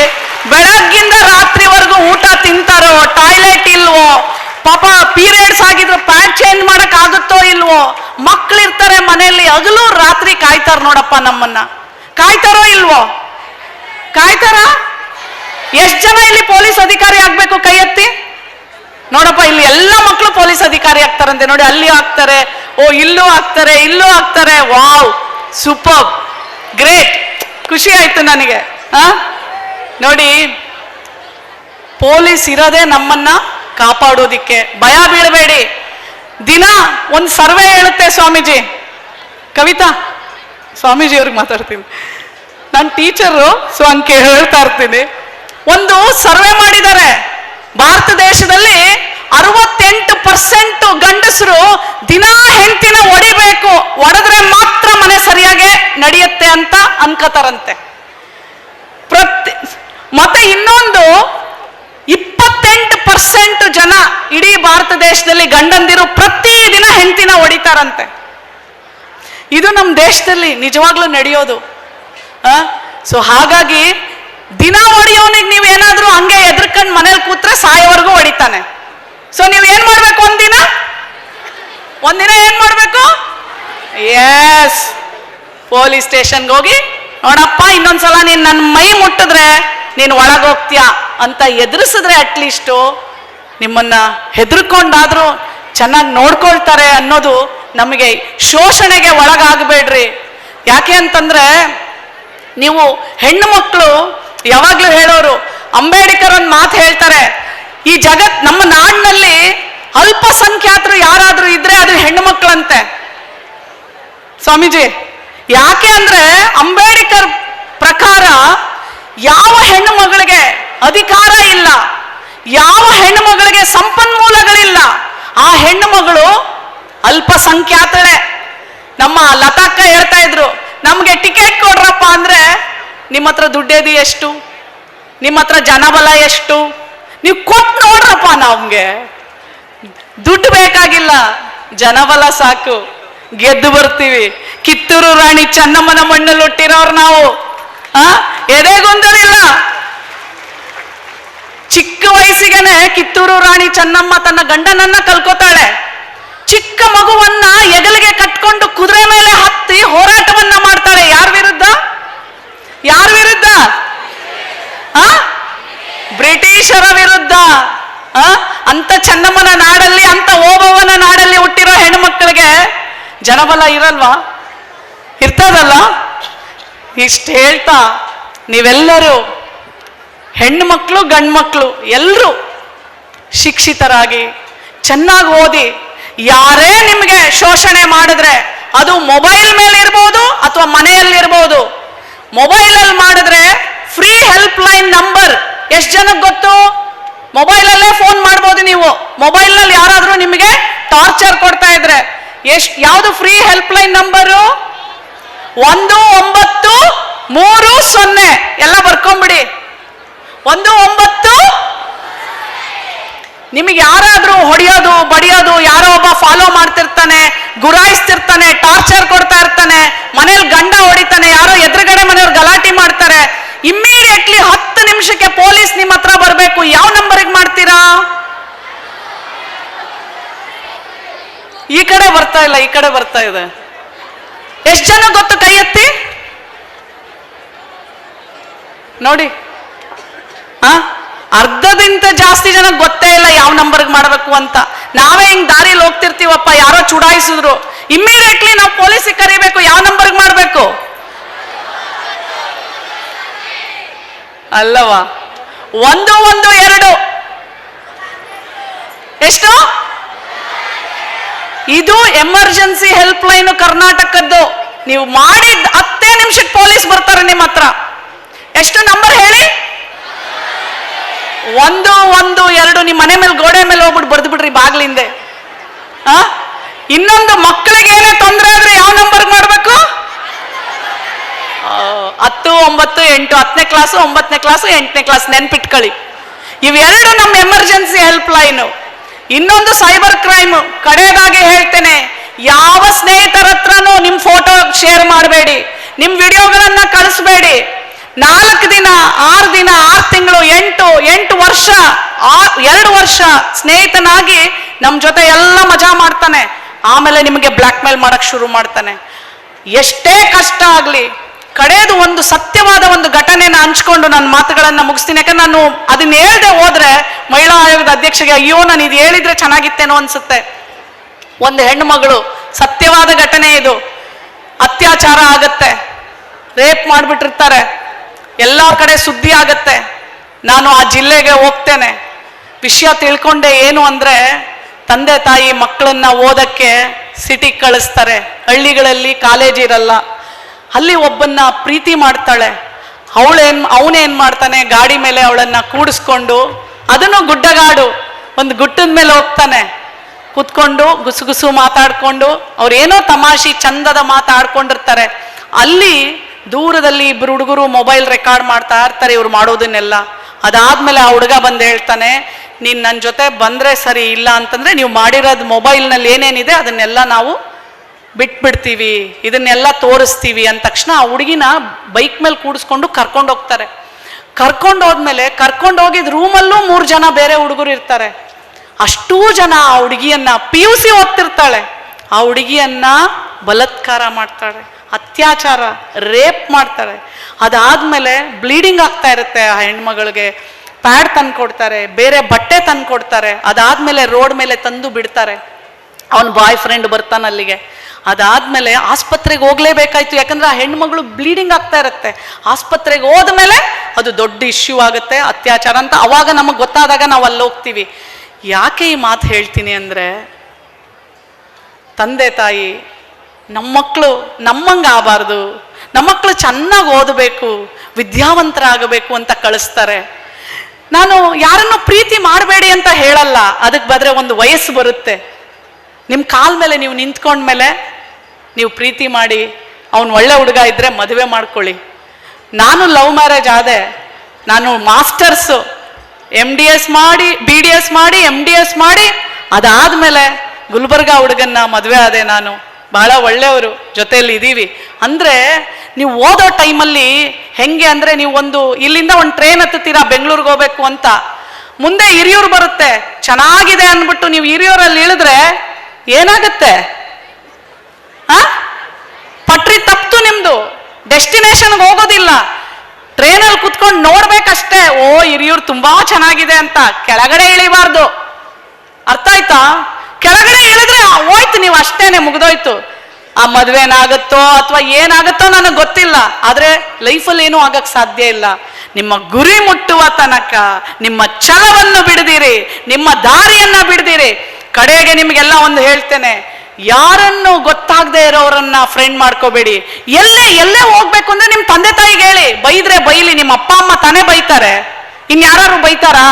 ಬೆಳಗ್ಗಿಂದ ರಾತ್ರಿವರೆಗೂ ಊಟ ತಿಂತಾರೋ, ಟಾಯ್ಲೆಟ್ ಇಲ್ವೋ? ಪಾಪ ಪೀರಿಯಡ್ಸ್ ಆಗಿದ್ರು ಪ್ಯಾಡ್ ಚೇಂಜ್ ಮಾಡಕ್ ಆಗುತ್ತೋ ಇಲ್ವೋ? ಮಕ್ಳಿರ್ತಾರೆ ಮನೆಯಲ್ಲಿ, ಹಗಲು ರಾತ್ರಿ ಕಾಯ್ತಾರ ನೋಡಪ್ಪ ನಮ್ಮನ್ನ. ಕಾಯ್ತಾರೋ ಇಲ್ವೋ? ಕಾಯ್ತಾರ? ಎಷ್ಟ್ ಜನ ಇಲ್ಲಿ ಪೊಲೀಸ್ ಅಧಿಕಾರಿ ಆಗ್ಬೇಕು ಕೈ ಎತ್ತಿ? ನೋಡಪ್ಪ, ಇಲ್ಲಿ ಎಲ್ಲ ಮಕ್ಕಳು ಪೊಲೀಸ್ ಅಧಿಕಾರಿ ಆಗ್ತಾರಂತೆ. ನೋಡಿ, ಅಲ್ಲಿ ಆಗ್ತಾರೆ, ಓ, ಇಲ್ಲೂ ಆಗ್ತಾರೆ ಇಲ್ಲೂ ಆಗ್ತಾರೆ. ವಾವ್ ಸೂಪರ್ ಗ್ರೇಟ್ ಖುಷಿ ಆಯ್ತು ನನಗೆ. ಆ? ನೋಡಿ, ಪೊಲೀಸ್ ಇರೋದೇ ನಮ್ಮನ್ನ. ಕಾಪಾಡೋದಿಕ್ಕೆ ಭಯ ಬೀಳಬೇಡಿ. ದಿನ ಒಂದು ಸರ್ವೆ ಹೇಳುತ್ತೆ ಸ್ವಾಮೀಜಿ. ಕವಿತಾ, ಸ್ವಾಮೀಜಿ ಅವ್ರಿಗೆ ಮಾತಾಡ್ತೀನಿ. ನನ್ನ ಟೀಚರು ಸೊ ಅಂಕೆ ಹೇಳ್ತಾ ಇರ್ತೀನಿ. ಒಂದು ಸರ್ವೆ ಮಾಡಿದ್ದಾರೆ. ಭಾರತ ದೇಶದಲ್ಲಿ ಅರವತ್ತೆಂಟು ಪರ್ಸೆಂಟ್ ಗಂಡಸರು ದಿನ ಹೆಂಡತಿನ ಹೊಡಿಬೇಕು. ಹೊಡೆದ್ರೆ ಮಾತ್ರ ಮನೆ ಸರಿಯಾಗಿ ನಡೆಯುತ್ತೆ ಅಂತ ಅನ್ಕೋತಾರಂತೆ. ಪ್ರತಿ ಮತ್ತೆ ಇನ್ನೊಂದು ಇಪ್ಪತ್ತೆಂಟು ಪರ್ಸೆಂಟ್ ಜನ ಇಡೀ ಭಾರತ ದೇಶದಲ್ಲಿ ಗಂಡಂದಿರು ಪ್ರತಿದಿನ ಹೆಂಡತಿನ ಹೊಡಿತಾರಂತೆ. ಇದು ನಮ್ಮ ದೇಶದಲ್ಲಿ ನಿಜವಾಗ್ಲೂ ನಡೆಯೋದು. ಸೊ ಹಾಗಾಗಿ ದಿನ ಹೊಡಿಯೋನಿಗೆ ನೀವೇನಾದ್ರೂ ಹಂಗೆ ಎದ್ರಕಂಡ್ ಮನೇಲಿ ಕೂತ್ರೆ ಸಾಯೋವರೆಗೂ ಹೊಡಿತಾನೆ. ಸೊ ನೀವು ಏನ್ ಮಾಡ್ಬೇಕು ಒಂದಿನ? ಒಂದಿನ ಏನ್ ಮಾಡ್ಬೇಕು? ಎಸ್ ಪೊಲೀಸ್ ಸ್ಟೇಷನ್ಗೆ ಹೋಗಿ, ನೋಡಪ್ಪ, ಇನ್ನೊಂದ್ಸಲ ನೀನ್ ನನ್ನ ಮೈ ಮುಟ್ಟಿದ್ರೆ ನೀನು ಒಳಗೋಗ್ತೀಯ ಅಂತ ಎದುರಿಸಿದ್ರೆ ಅಟ್ಲೀಸ್ಟು ನಿಮ್ಮನ್ನ ಹೆದರ್ಕೊಂಡಾದ್ರೂ ಚೆನ್ನಾಗಿ ನೋಡ್ಕೊಳ್ತಾರೆ ಅನ್ನೋದು ನಮಗೆ ಶೋಷಣೆಗೆ ಒಳಗಾಗಬೇಡ್ರಿ. ಯಾಕೆ ಅಂತಂದ್ರೆ ನೀವು ಹೆಣ್ಣು ಮಕ್ಕಳು ಯಾವಾಗ್ಲೂ ಹೇಳೋರು ಅಂಬೇಡ್ಕರ್ ಒಂದು ಮಾತು ಹೇಳ್ತಾರೆ, ಈ ಜಗತ್ ನಮ್ಮ ನಾಡಿನಲ್ಲಿ ಅಲ್ಪಸಂಖ್ಯಾತರು ಯಾರಾದ್ರೂ ಇದ್ರೆ ಅದು ಹೆಣ್ಣು ಮಕ್ಕಳಂತೆ ಸ್ವಾಮೀಜಿ, ಯಾಕೆ ಅಂದ್ರೆ ಅಂಬೇಡ್ಕರ್ ಪ್ರಕಾರ ಯಾವ ಹೆಣ್ಣು ಮಗಳಿಗೆ ಅಧಿಕಾರ ಇಲ್ಲ, ಯಾವ ಹೆಣ್ಣು ಮಗಳಿಗೆ ಸಂಪನ್ಮೂಲಗಳಿಲ್ಲ, ಆ ಹೆಣ್ಣು ಮಗಳು ಅಲ್ಪಸಂಖ್ಯಾತಳೆ. ನಮ್ಮ ಲತಾಕ್ಕ ಹೇಳ್ತಾ ಇದ್ರು, ನಮ್ಗೆ ಟಿಕೆಟ್ ಕೊಡ್ರಪ್ಪ ಅಂದ್ರೆ ನಿಮ್ಮ ಹತ್ರ ದುಡ್ಡೇದಿ ಎಷ್ಟು? ನಿಮ್ಮ ಹತ್ರ ಜನಬಲ ಎಷ್ಟು? ನೀವು ಕೊಟ್ಟು ನೋಡ್ರಪ್ಪ ನಮ್ಗೆ. ದುಡ್ಡು ಬೇಕಾಗಿಲ್ಲ, ಜನಬಲ ಸಾಕು. ಗೆದ್ದು ಬರ್ತೀವಿ. ಕಿತ್ತೂರು ರಾಣಿ ಚೆನ್ನಮ್ಮನ ಮಣ್ಣಲ್ಲಿ ಹುಟ್ಟಿರೋರು ನಾವು. ಆ? ಚಿಕ್ಕ ವಯಸ್ಸಿಗೆನೆ ಕಿತ್ತೂರು ರಾಣಿ ಚೆನ್ನಮ್ಮ ತನ್ನ ಗಂಡನನ್ನ ಕಲ್ಕೋತಾಳೆ. ಚಿಕ್ಕ ಮಗುವನ್ನ ಎಗಲಿಗೆ ಕಟ್ಕೊಂಡು ಕುದುರೆ ಮೇಲೆ ಹತ್ತಿ ಹೋರಾಟವನ್ನ ಮಾಡ್ತಾಳೆ. ಯಾರ ವಿರುದ್ಧ? ಯಾರ ವಿರುದ್ಧ? ಆ? ಬ್ರಿಟಿಷರ ವಿರುದ್ಧ. ಆ? ಅಂತ ಚೆನ್ನಮ್ಮನ ನಾಡಲ್ಲಿ ಅಂತ ಓಬವ್ವನ ನಾಡಲ್ಲಿ ಹುಟ್ಟಿರೋ ಹೆಣ್ಮಕ್ಳಿಗೆ ಜನಬಲ ಇರಲ್ವಾ? ಇರ್ತದಲ್ಲ? ಇಷ್ಟು ಹೇಳ್ತಾ ನೀವೆಲ್ಲರೂ ಹೆಣ್ಣು ಮಕ್ಕಳು ಗಂಡು ಮಕ್ಕಳು ಎಲ್ಲರೂ ಶಿಕ್ಷಿತರಾಗಿ ಚೆನ್ನಾಗಿ ಓದಿ, ಯಾರೇ ನಿಮಗೆ ಶೋಷಣೆ ಮಾಡಿದ್ರೆ ಅದು ಮೊಬೈಲ್ ಮೇಲೆ ಇರ್ಬೋದು ಅಥವಾ ಮನೆಯಲ್ಲಿರ್ಬೋದು. ಮೊಬೈಲಲ್ಲಿ ಮಾಡಿದ್ರೆ ಫ್ರೀ ಹೆಲ್ಪ್ ಲೈನ್ ನಂಬರ್ ಎಷ್ಟು ಜನಕ್ಕೆ ಗೊತ್ತು? ಮೊಬೈಲಲ್ಲೇ ಫೋನ್ ಮಾಡ್ಬೋದು ನೀವು. ಮೊಬೈಲ್ನಲ್ಲಿ ಯಾರಾದರೂ ನಿಮಗೆ ಟಾರ್ಚರ್ ಕೊಡ್ತಾ ಇದ್ರೆ ಎಷ್ಟು, ಯಾವುದು ಫ್ರೀ ಹೆಲ್ಪ್ ಲೈನ್ ನಂಬರು? ಒಂದು, ಒಂಬತ್ತು, ಮೂರು, ಸೊನ್ನೆ. ಎಲ್ಲ ಬರ್ಕೊಂಬಿಡಿ. ಒಂದು, ಒಂಬತ್ತು. ನಿಮಗೆ ಯಾರಾದ್ರೂ ಹೊಡೆಯೋದು, ಬಡಿಯೋದು, ಯಾರೋ ಒಬ್ಬ ಫಾಲೋ ಮಾಡ್ತಿರ್ತಾನೆ, ಗುರಾಯಿಸ್ತಿರ್ತಾನೆ ಟಾರ್ಚರ್ ಕೊಡ್ತಾ ಇರ್ತಾನೆ, ಮನೇಲಿ ಗಂಡ ಹೊಡಿತಾನೆ, ಯಾರೋ ಎದುರುಗಡೆ ಮನೆಯವ್ರು ಗಲಾಟೆ ಮಾಡ್ತಾರೆ ಇಮ್ಮಿಡಿಯೇಟ್ಲಿ ಹತ್ತು ನಿಮಿಷಕ್ಕೆ ಪೊಲೀಸ್ ನಿಮ್ಮ ಹತ್ರ ಬರಬೇಕು. ಯಾವ ನಂಬರಿಗೆ ಮಾಡ್ತೀರಾ? ಈ ಕಡೆ ಬರ್ತಾ ಇಲ್ಲ, ಈ ಕಡೆ ಬರ್ತಾ ಇದೆ. ಎಷ್ಟು ಜನ ಗೊತ್ತು ಕೈ ಎತ್ತಿ? ನೋಡಿ. ಆ? ಅರ್ಧದಿಂದ ಜಾಸ್ತಿ ಜನ ಗೊತ್ತೇ ಇಲ್ಲ ಯಾವ ನಂಬರ್ಗೆ ಮಾಡಬೇಕು ಅಂತ. ನಾವೇ ಹಿಂಗ್ ದಾರಿಯಲ್ಲಿ ಹೋಗ್ತಿರ್ತೀವಪ್ಪ, ಯಾರೋ ಚುಡಾಯಿಸಿದ್ರು. ಇಮ್ಮಿಡಿಯೇಟ್ಲಿ ನಾವು ಪೊಲೀಸಿಗೆ ಕರಿಬೇಕು, ಯಾವ ನಂಬರ್ಗೆ ಮಾಡಬೇಕು? ಅಲ್ಲವಾ ಒಂದು ಒಂದು, ಎರಡು. ಎಷ್ಟು? ಇದು ಎಮರ್ಜೆನ್ಸಿ ಹೆಲ್ಪ್ ಲೈನ್ ಕರ್ನಾಟಕದ್ದು. ನೀವು ಮಾಡಿದ ಹತ್ತೇ ನಿಮಿಷಕ್ಕೆ ಪೊಲೀಸ್ ಬರ್ತಾರೆ ನಿಮ್ಮ ಹತ್ರ. ಎಷ್ಟು ನಂಬರ್ ಹೇಳಿ? ಒಂದು ಒಂದು, ಎರಡು ನಿಮ್ಮ ಮನೆ ಮೇಲೆ ಗೋಡೆ ಮೇಲೆ ಹೋಗ್ಬಿಟ್ಟು ಬರ್ದು ಬಿಡ್ರಿ ಬಾಗ್ಲಿಂದೆ. ಆ? ಇನ್ನೊಂದು ಮಕ್ಕಳಿಗೆ ಏನೇ ತೊಂದರೆ ಆದ್ರೆ ಯಾವ ನಂಬರ್ ಮಾಡಬೇಕು? ಹತ್ತು, ಒಂಬತ್ತು, ಎಂಟು, ಹತ್ತನೇ ಕ್ಲಾಸು ಒಂಬತ್ತನೇ ಕ್ಲಾಸು ಎಂಟನೇ ಕ್ಲಾಸ್ ನೆನ್ಪಿಟ್ಕೊಳ್ಳಿ. ಇವೆರಡು ನಮ್ಮ ಎಮರ್ಜೆನ್ಸಿ ಹೆಲ್ಪ್ ಲೈನು ಇನ್ನೊಂದು ಸೈಬರ್ ಕ್ರೈಮ್ ಕಡೆಯದಾಗಿ ಹೇಳ್ತೇನೆ. ಯಾವ ಸ್ನೇಹಿತರ ಹತ್ರನೂ ನಿಮ್ಮ ಫೋಟೋ ಶೇರ್ ಮಾಡಬೇಡಿ. ನಿಮ್ಮ ವಿಡಿಯೋಗಳನ್ನ ಕಳಿಸ್ಬೇಡಿ. ನಾಲ್ಕು ದಿನ, ಆರು ದಿನ, ಆರು ತಿಂಗಳು, ಎಂಟು ಎಂಟು ವರ್ಷ ಎರಡು ವರ್ಷ ಸ್ನೇಹಿತನಾಗಿ ನಮ್ಮ ಜೊತೆ ಎಲ್ಲ ಮಜಾ ಮಾಡ್ತಾನೆ. ಆಮೇಲೆ ನಿಮಗೆ ಬ್ಲ್ಯಾಕ್ ಮೇಲ್ ಮಾಡಕ್ ಶುರು ಮಾಡ್ತಾನೆ. ಎಷ್ಟೇ ಕಷ್ಟ ಆಗ್ಲಿ ಕಡೆಯದು ಒಂದು ಸತ್ಯವಾದ ಒಂದು ಘಟನೆನ ಹಂಚ್ಕೊಂಡು ನನ್ನ ಮಾತುಗಳನ್ನ ಮುಗಿಸ್ತೀನಿ. ಯಾಕಂದ್ರೆ ನಾನು ಅದನ್ನ ಹೇಳ್ದೆ ಹೋದ್ರೆ ಮಹಿಳಾ ಆಯೋಗದ ಅಧ್ಯಕ್ಷಗೆ ಅಯ್ಯೋ, ನಾನು ಇದು ಹೇಳಿದ್ರೆ ಚೆನ್ನಾಗಿತ್ತೇನೋ ಅನ್ಸುತ್ತೆ. ಒಂದು ಹೆಣ್ಣು ಮಗಳು ಸತ್ಯವಾದ ಘಟನೆ ಇದು. ಅತ್ಯಾಚಾರ ಆಗತ್ತೆ. ರೇಪ್ ಮಾಡಿಬಿಟ್ಟಿರ್ತಾರೆ. ಎಲ್ಲ ಕಡೆ ಸುದ್ದಿ ಆಗತ್ತೆ. ನಾನು ಆ ಜಿಲ್ಲೆಗೆ ಹೋಗ್ತೇನೆ. ವಿಷಯ ತಿಳ್ಕೊಂಡೆ ಏನು ಅಂದ್ರೆ, ತಂದೆ ತಾಯಿ ಮಕ್ಕಳನ್ನ ಓದಕ್ಕೆ ಸಿಟಿಗೆ ಕಳಿಸ್ತಾರೆ. ಹಳ್ಳಿಗಳಲ್ಲಿ ಕಾಲೇಜ್ ಇರಲ್ಲ. ಅಲ್ಲಿ ಒಬ್ಬನ್ನ ಪ್ರೀತಿ ಮಾಡ್ತಾಳೆ. ಅವಳೇನ್ ಅವನೇನ್ ಮಾಡ್ತಾನೆ? ಗಾಡಿ ಮೇಲೆ ಅವಳನ್ನ ಕೂಡಿಸ್ಕೊಂಡು ಅದನ್ನು ಗುಡ್ಡಗಾಡು. ಒಂದು ಗುಟ್ಟದ ಮೇಲೆ ಹೋಗ್ತಾನೆ. ಕೂತ್ಕೊಂಡು ಗುಸುಗುಸು ಮಾತಾಡ್ಕೊಂಡು ಅವ್ರೇನೋ ತಮಾಷಿ ಚಂದದ ಮಾತಾಡ್ಕೊಂಡಿರ್ತಾರೆ ಅಲ್ಲಿ ದೂರದಲ್ಲಿ ಇಬ್ರು ಹುಡುಗರು ಮೊಬೈಲ್ ರೆಕಾರ್ಡ್ ಮಾಡ್ತಾ ಇರ್ತಾರೆ ಇವ್ರು ಮಾಡೋದನ್ನೆಲ್ಲ. ಅದಾದ್ಮೇಲೆ ಆ ಹುಡುಗ ಬಂದು ಹೇಳ್ತಾನೆ, ನೀನ್ ನನ್ನ ಜೊತೆ ಬಂದ್ರೆ ಸರಿ, ಇಲ್ಲ ಅಂತಂದ್ರೆ ನೀವು ಮಾಡಿರೋದು ಮೊಬೈಲ್ನಲ್ಲಿ ಏನೇನಿದೆ ಅದನ್ನೆಲ್ಲ ನಾವು ಬಿಟ್ಬಿಡ್ತೀವಿ, ಇದನ್ನೆಲ್ಲ ತೋರಿಸ್ತೀವಿ ಅಂದ ತಕ್ಷಣ ಆ ಹುಡುಗಿನ ಬೈಕ್ ಮೇಲೆ ಕೂಡಿಸ್ಕೊಂಡು ಕರ್ಕೊಂಡು ಹೋಗ್ತಾರೆ. ಕರ್ಕೊಂಡು ಹೋದ್ಮೇಲೆ ಕರ್ಕೊಂಡು ಹೋಗಿದ್ ರೂಮಲ್ಲೂ ಮೂರು ಜನ ಬೇರೆ ಹುಡುಗರು ಇರ್ತಾರೆ. ಅಷ್ಟೂ ಜನ ಆ ಹುಡುಗಿಯನ್ನ ಪಿ ಯು ಸಿ ಓದ್ತಿರ್ತಾಳೆ. ಆ ಹುಡುಗಿಯನ್ನ ಬಲತ್ಕಾರ ಮಾಡ್ತಾಳೆ, ಅತ್ಯಾಚಾರ, ರೇಪ್ ಮಾಡ್ತಾಳೆ. ಅದಾದ್ಮೇಲೆ ಬ್ಲೀಡಿಂಗ್ ಆಗ್ತಾ ಇರುತ್ತೆ ಆ ಹೆಣ್ಮಗಳಿಗೆ. ಪ್ಯಾಡ್ ತಂದು ಕೊಡ್ತಾರೆ ಬೇರೆ ಬಟ್ಟೆ ತಂದು ಕೊಡ್ತಾರೆ ಅದಾದ್ಮೇಲೆ ರೋಡ್ ಮೇಲೆ ತಂದು ಬಿಡ್ತಾರೆ. ಅವನ ಬಾಯ್ ಫ್ರೆಂಡ್ ಬರ್ತಾನೆ ಅಲ್ಲಿಗೆ. ಅದಾದ್ಮೇಲೆ ಆಸ್ಪತ್ರೆಗೆ ಹೋಗ್ಲೇಬೇಕಾಯ್ತು. ಯಾಕಂದ್ರೆ ಆ ಹೆಣ್ಮಗಳು ಬ್ಲೀಡಿಂಗ್ ಆಗ್ತಾ ಇರುತ್ತೆ. ಆಸ್ಪತ್ರೆಗೆ ಹೋದ್ಮೇಲೆ ಅದು ದೊಡ್ಡ ಇಶ್ಯೂ ಆಗುತ್ತೆ, ಅತ್ಯಾಚಾರ ಅಂತ ಅವಾಗ ನಮಗೆ ಗೊತ್ತಾದಾಗ ನಾವು ಅಲ್ಲಿ ಹೋಗ್ತೀವಿ. ಯಾಕೆ ಈ ಮಾತು ಹೇಳ್ತೀನಿ ಅಂದರೆ, ತಂದೆ, ತಾಯಿ ನಮ್ಮ ಮಕ್ಕಳು ನಮ್ಮಂಗೆ ಆಗಬಾರ್ದು ನಮ್ಮ ಮಕ್ಕಳು ಚೆನ್ನಾಗಿ ಓದಬೇಕು, ವಿದ್ಯಾವಂತರಾಗಬೇಕು ಅಂತ ಕಳಿಸ್ತಾರೆ. ನಾನು ಯಾರನ್ನು ಪ್ರೀತಿ ಮಾಡಬೇಡಿ ಅಂತ ಹೇಳಲ್ಲ. ಅದಕ್ಕೆ ಬದ್ರೆ ಒಂದು ವಯಸ್ಸು ಬರುತ್ತೆ. ನಿಮ್ಮ ಕಾಲ ಮೇಲೆ ನೀವು ನಿಂತ್ಕೊಂಡ್ಮೇಲೆ ನೀವು ಪ್ರೀತಿ ಮಾಡಿ, ಅವನು ಒಳ್ಳೆ ಹುಡುಗ ಇದ್ದರೆ ಮದುವೆ ಮಾಡ್ಕೊಳ್ಳಿ. ನಾನು ಲವ್ ಮ್ಯಾರೇಜ್ ಆದೆ, ನಾನು ಮಾಸ್ಟರ್ಸು ಎಂ ಡಿ ಎಸ್ ಮಾಡಿ ಬಿ ಡಿ ಎಸ್ ಮಾಡಿ ಎಂ ಡಿ ಎಸ್ ಮಾಡಿ, ಅದಾದ್ಮೇಲೆ ಗುಲ್ಬರ್ಗಾ ಹುಡುಗನ್ನ ಮದುವೆ ಆದೆ ನಾನು. ಬಹಳ ಒಳ್ಳೆಯವರು, ಜೊತೆಯಲ್ಲಿ ಇದ್ದೀವಿ ಅಂದರೆ ನೀವು ಓದೋ ಟೈಮಲ್ಲಿ ಹೆಂಗೆ ಅಂದರೆ ನೀವು ಒಂದು, ಇಲ್ಲಿಂದ ಒಂದು ಟ್ರೈನ್ ಹತ್ತುತ್ತೀರಾ, ಬೆಂಗಳೂರಿಗೆ ಹೋಗ್ಬೇಕು ಅಂತ. ಮುಂದೆ ಹಿರಿಯೂರು ಬರುತ್ತೆ. ಚೆನ್ನಾಗಿದೆ ಅಂದ್ಬಿಟ್ಟು ನೀವು ಹಿರಿಯೂರಲ್ಲಿ ಇಳಿದ್ರೆ ಏನಾಗುತ್ತೆ? ಆ ಪಟ್ರಿ ತಪ್ತು ನಿಮ್ದು. ಡೆಸ್ಟಿನೇಷನ್ಗೆ ಹೋಗೋದಿಲ್ಲ. ಟ್ರೈನಲ್ಲಿ ಕುತ್ಕೊಂಡು ನೋಡ್ಬೇಕಷ್ಟೇ. ಓ, ಹಿರಿಯೂರು ತುಂಬಾ ಚೆನ್ನಾಗಿದೆ ಅಂತ. ಕೆಳಗಡೆ ಇಳಿಬಾರ್ದು. ಅರ್ಥ ಆಯ್ತಾ? ಕೆಳಗಡೆ ಇಳಿದ್ರೆ, ಹೋಯ್ತು, ನೀವು ಅಷ್ಟೇನೆ ಮುಗ್ದೋಯ್ತು. ಆ ಮದ್ವೆನಾಗುತ್ತೋ ಅಥವಾ ಏನಾಗುತ್ತೋ ನನಗೆ ಗೊತ್ತಿಲ್ಲ. ಆದ್ರೆ ಲೈಫಲ್ಲಿ ಏನೂ ಆಗಕ್ ಸಾಧ್ಯ ಇಲ್ಲ. ನಿಮ್ಮ ಗುರಿ ಮುಟ್ಟುವ ತನಕ ನಿಮ್ಮ ಛಲವನ್ನು ಬಿಡದಿರಿ. ನಿಮ್ಮ ದಾರಿಯನ್ನ ಬಿಡದಿರಿ. ಕಡೆಗೆ ನಿಮಗೆಲ್ಲ ಒಂದು ಹೇಳ್ತೇನೆ, ಯಾರನ್ನು ಗೊತ್ತಾಗದೆ ಇರೋರನ್ನ ಫ್ರೆಂಡ್ ಮಾಡ್ಕೋಬೇಡಿ. ಎಲ್ಲೇ ಎಲ್ಲೇ ಹೋಗ್ಬೇಕು ಅಂದ್ರೆ ನಿಮ್ ತಂದೆ ತಾಯಿಗೆ ಹೇಳಿ, ಬೈದ್ರೆ ಬೈಲಿ, ನಿಮ್ಮ ಅಪ್ಪ, ಅಮ್ಮ ತಾನೇ ಬೈತಾರೆ. ಇನ್ ಯಾರು ಬೈತಾರಾ?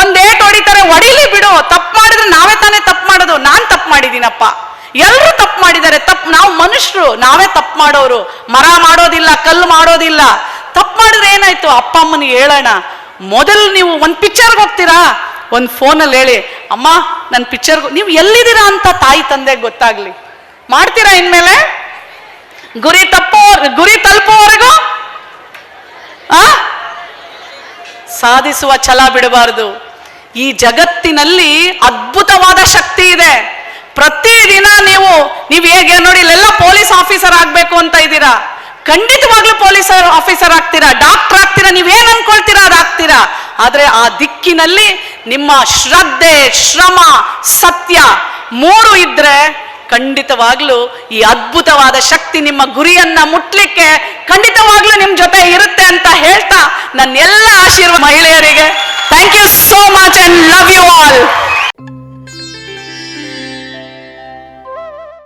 ಒಂದ್ ಏಟ್ ಹೊಡಿತಾರೆ, ಹೊಡಿಲಿ ಬಿಡು, ತಪ್ಪು ಮಾಡಿದ್ರೆ ನಾವೇ ತಾನೇ ತಪ್ಪು ಮಾಡೋದು, ನಾನ್ ತಪ್ಪು ಮಾಡಿದ್ದೀನಪ್ಪ. ಎಲ್ಲರೂ ತಪ್ಪು ಮಾಡಿದ್ದಾರೆ, ತಪ್ಪು, ನಾವು ಮನುಷ್ಯರು, ನಾವೇ ತಪ್ಪು ಮಾಡೋರು. ಮರ ಮಾಡೋದಿಲ್ಲ, ಕಲ್ಲು ಮಾಡೋದಿಲ್ಲ. ತಪ್ಪು ಮಾಡಿದ್ರೆ ಏನಾಯ್ತು? ಅಪ್ಪ, ಅಮ್ಮನಿಗೆ ಹೇಳೋಣ, ಮೊದಲು ನೀವು ಒಂದ್ ಪಿಕ್ಚರ್ಗೆ ಹೋಗ್ತೀರಾ? ಒಂದು ಫೋನಲ್ಲಿ ಹೇಳಿ, ಅಮ್ಮ ನನ್ನ ಪಿಕ್ಚರ್ ನೀವು ಎಲ್ಲಿದ್ದೀರಾ ಅಂತ ತಾಯಿ ತಂದೆ ಗೊತ್ತಾಗ್ಲಿ. ಮಾಡ್ತೀರಾ ಇನ್ಮೇಲೆ? ಗುರಿ ತಪ್ಪೋ ಗುರಿ ತಲುಪುವವರೆಗೂ? ಆ? ಸಾಧಿಸುವ ಛಲ ಬಿಡಬಾರದು. ಈ ಜಗತ್ತಿನಲ್ಲಿ ಅದ್ಭುತವಾದ ಶಕ್ತಿ ಇದೆ. ಪ್ರತಿದಿನ ನೀವು ನೀವು ಹೇಗೆ ನೋಡಿ, ಇಲ್ಲೆಲ್ಲ ಪೊಲೀಸ್ ಆಫೀಸರ್ ಆಗ್ಬೇಕು ಅಂತ ಇದ್ದೀರಾ? ಖಂಡಿತವಾಗ್ಲೂ ಪೊಲೀಸ್ ಆಫೀಸರ್ ಆಗ್ತೀರಾ? ಡಾಕ್ಟರ್ ಆಗ್ತೀರಾ? ನೀವೇನ್ ಅನ್ಕೊಳ್ತೀರಾ ಅದಾಗ್ತೀರಾ ಆದ್ರೆ ಆ ದಿಕ್ಕಿನಲ್ಲಿ ನಿಮ್ಮ ಶ್ರದ್ಧೆ, ಶ್ರಮ, ಸತ್ಯ ಮೂರು ಇದ್ರೆ ಖಂಡಿತವಾಗ್ಲೂ ಈ ಅದ್ಭುತವಾದ ಶಕ್ತಿ ನಿಮ್ಮ ಗುರಿಯನ್ನ ಮುಟ್ಲಿಕ್ಕೆ ಖಂಡಿತವಾಗ್ಲೂ ನಿಮ್ ಜೊತೆ ಇರುತ್ತೆ ಅಂತ ಹೇಳ್ತಾ ನನ್ನ ಎಲ್ಲ ಆಶೀರ್ವಾದ ಮಹಿಳೆಯರಿಗೆ. Thank you so much and love you all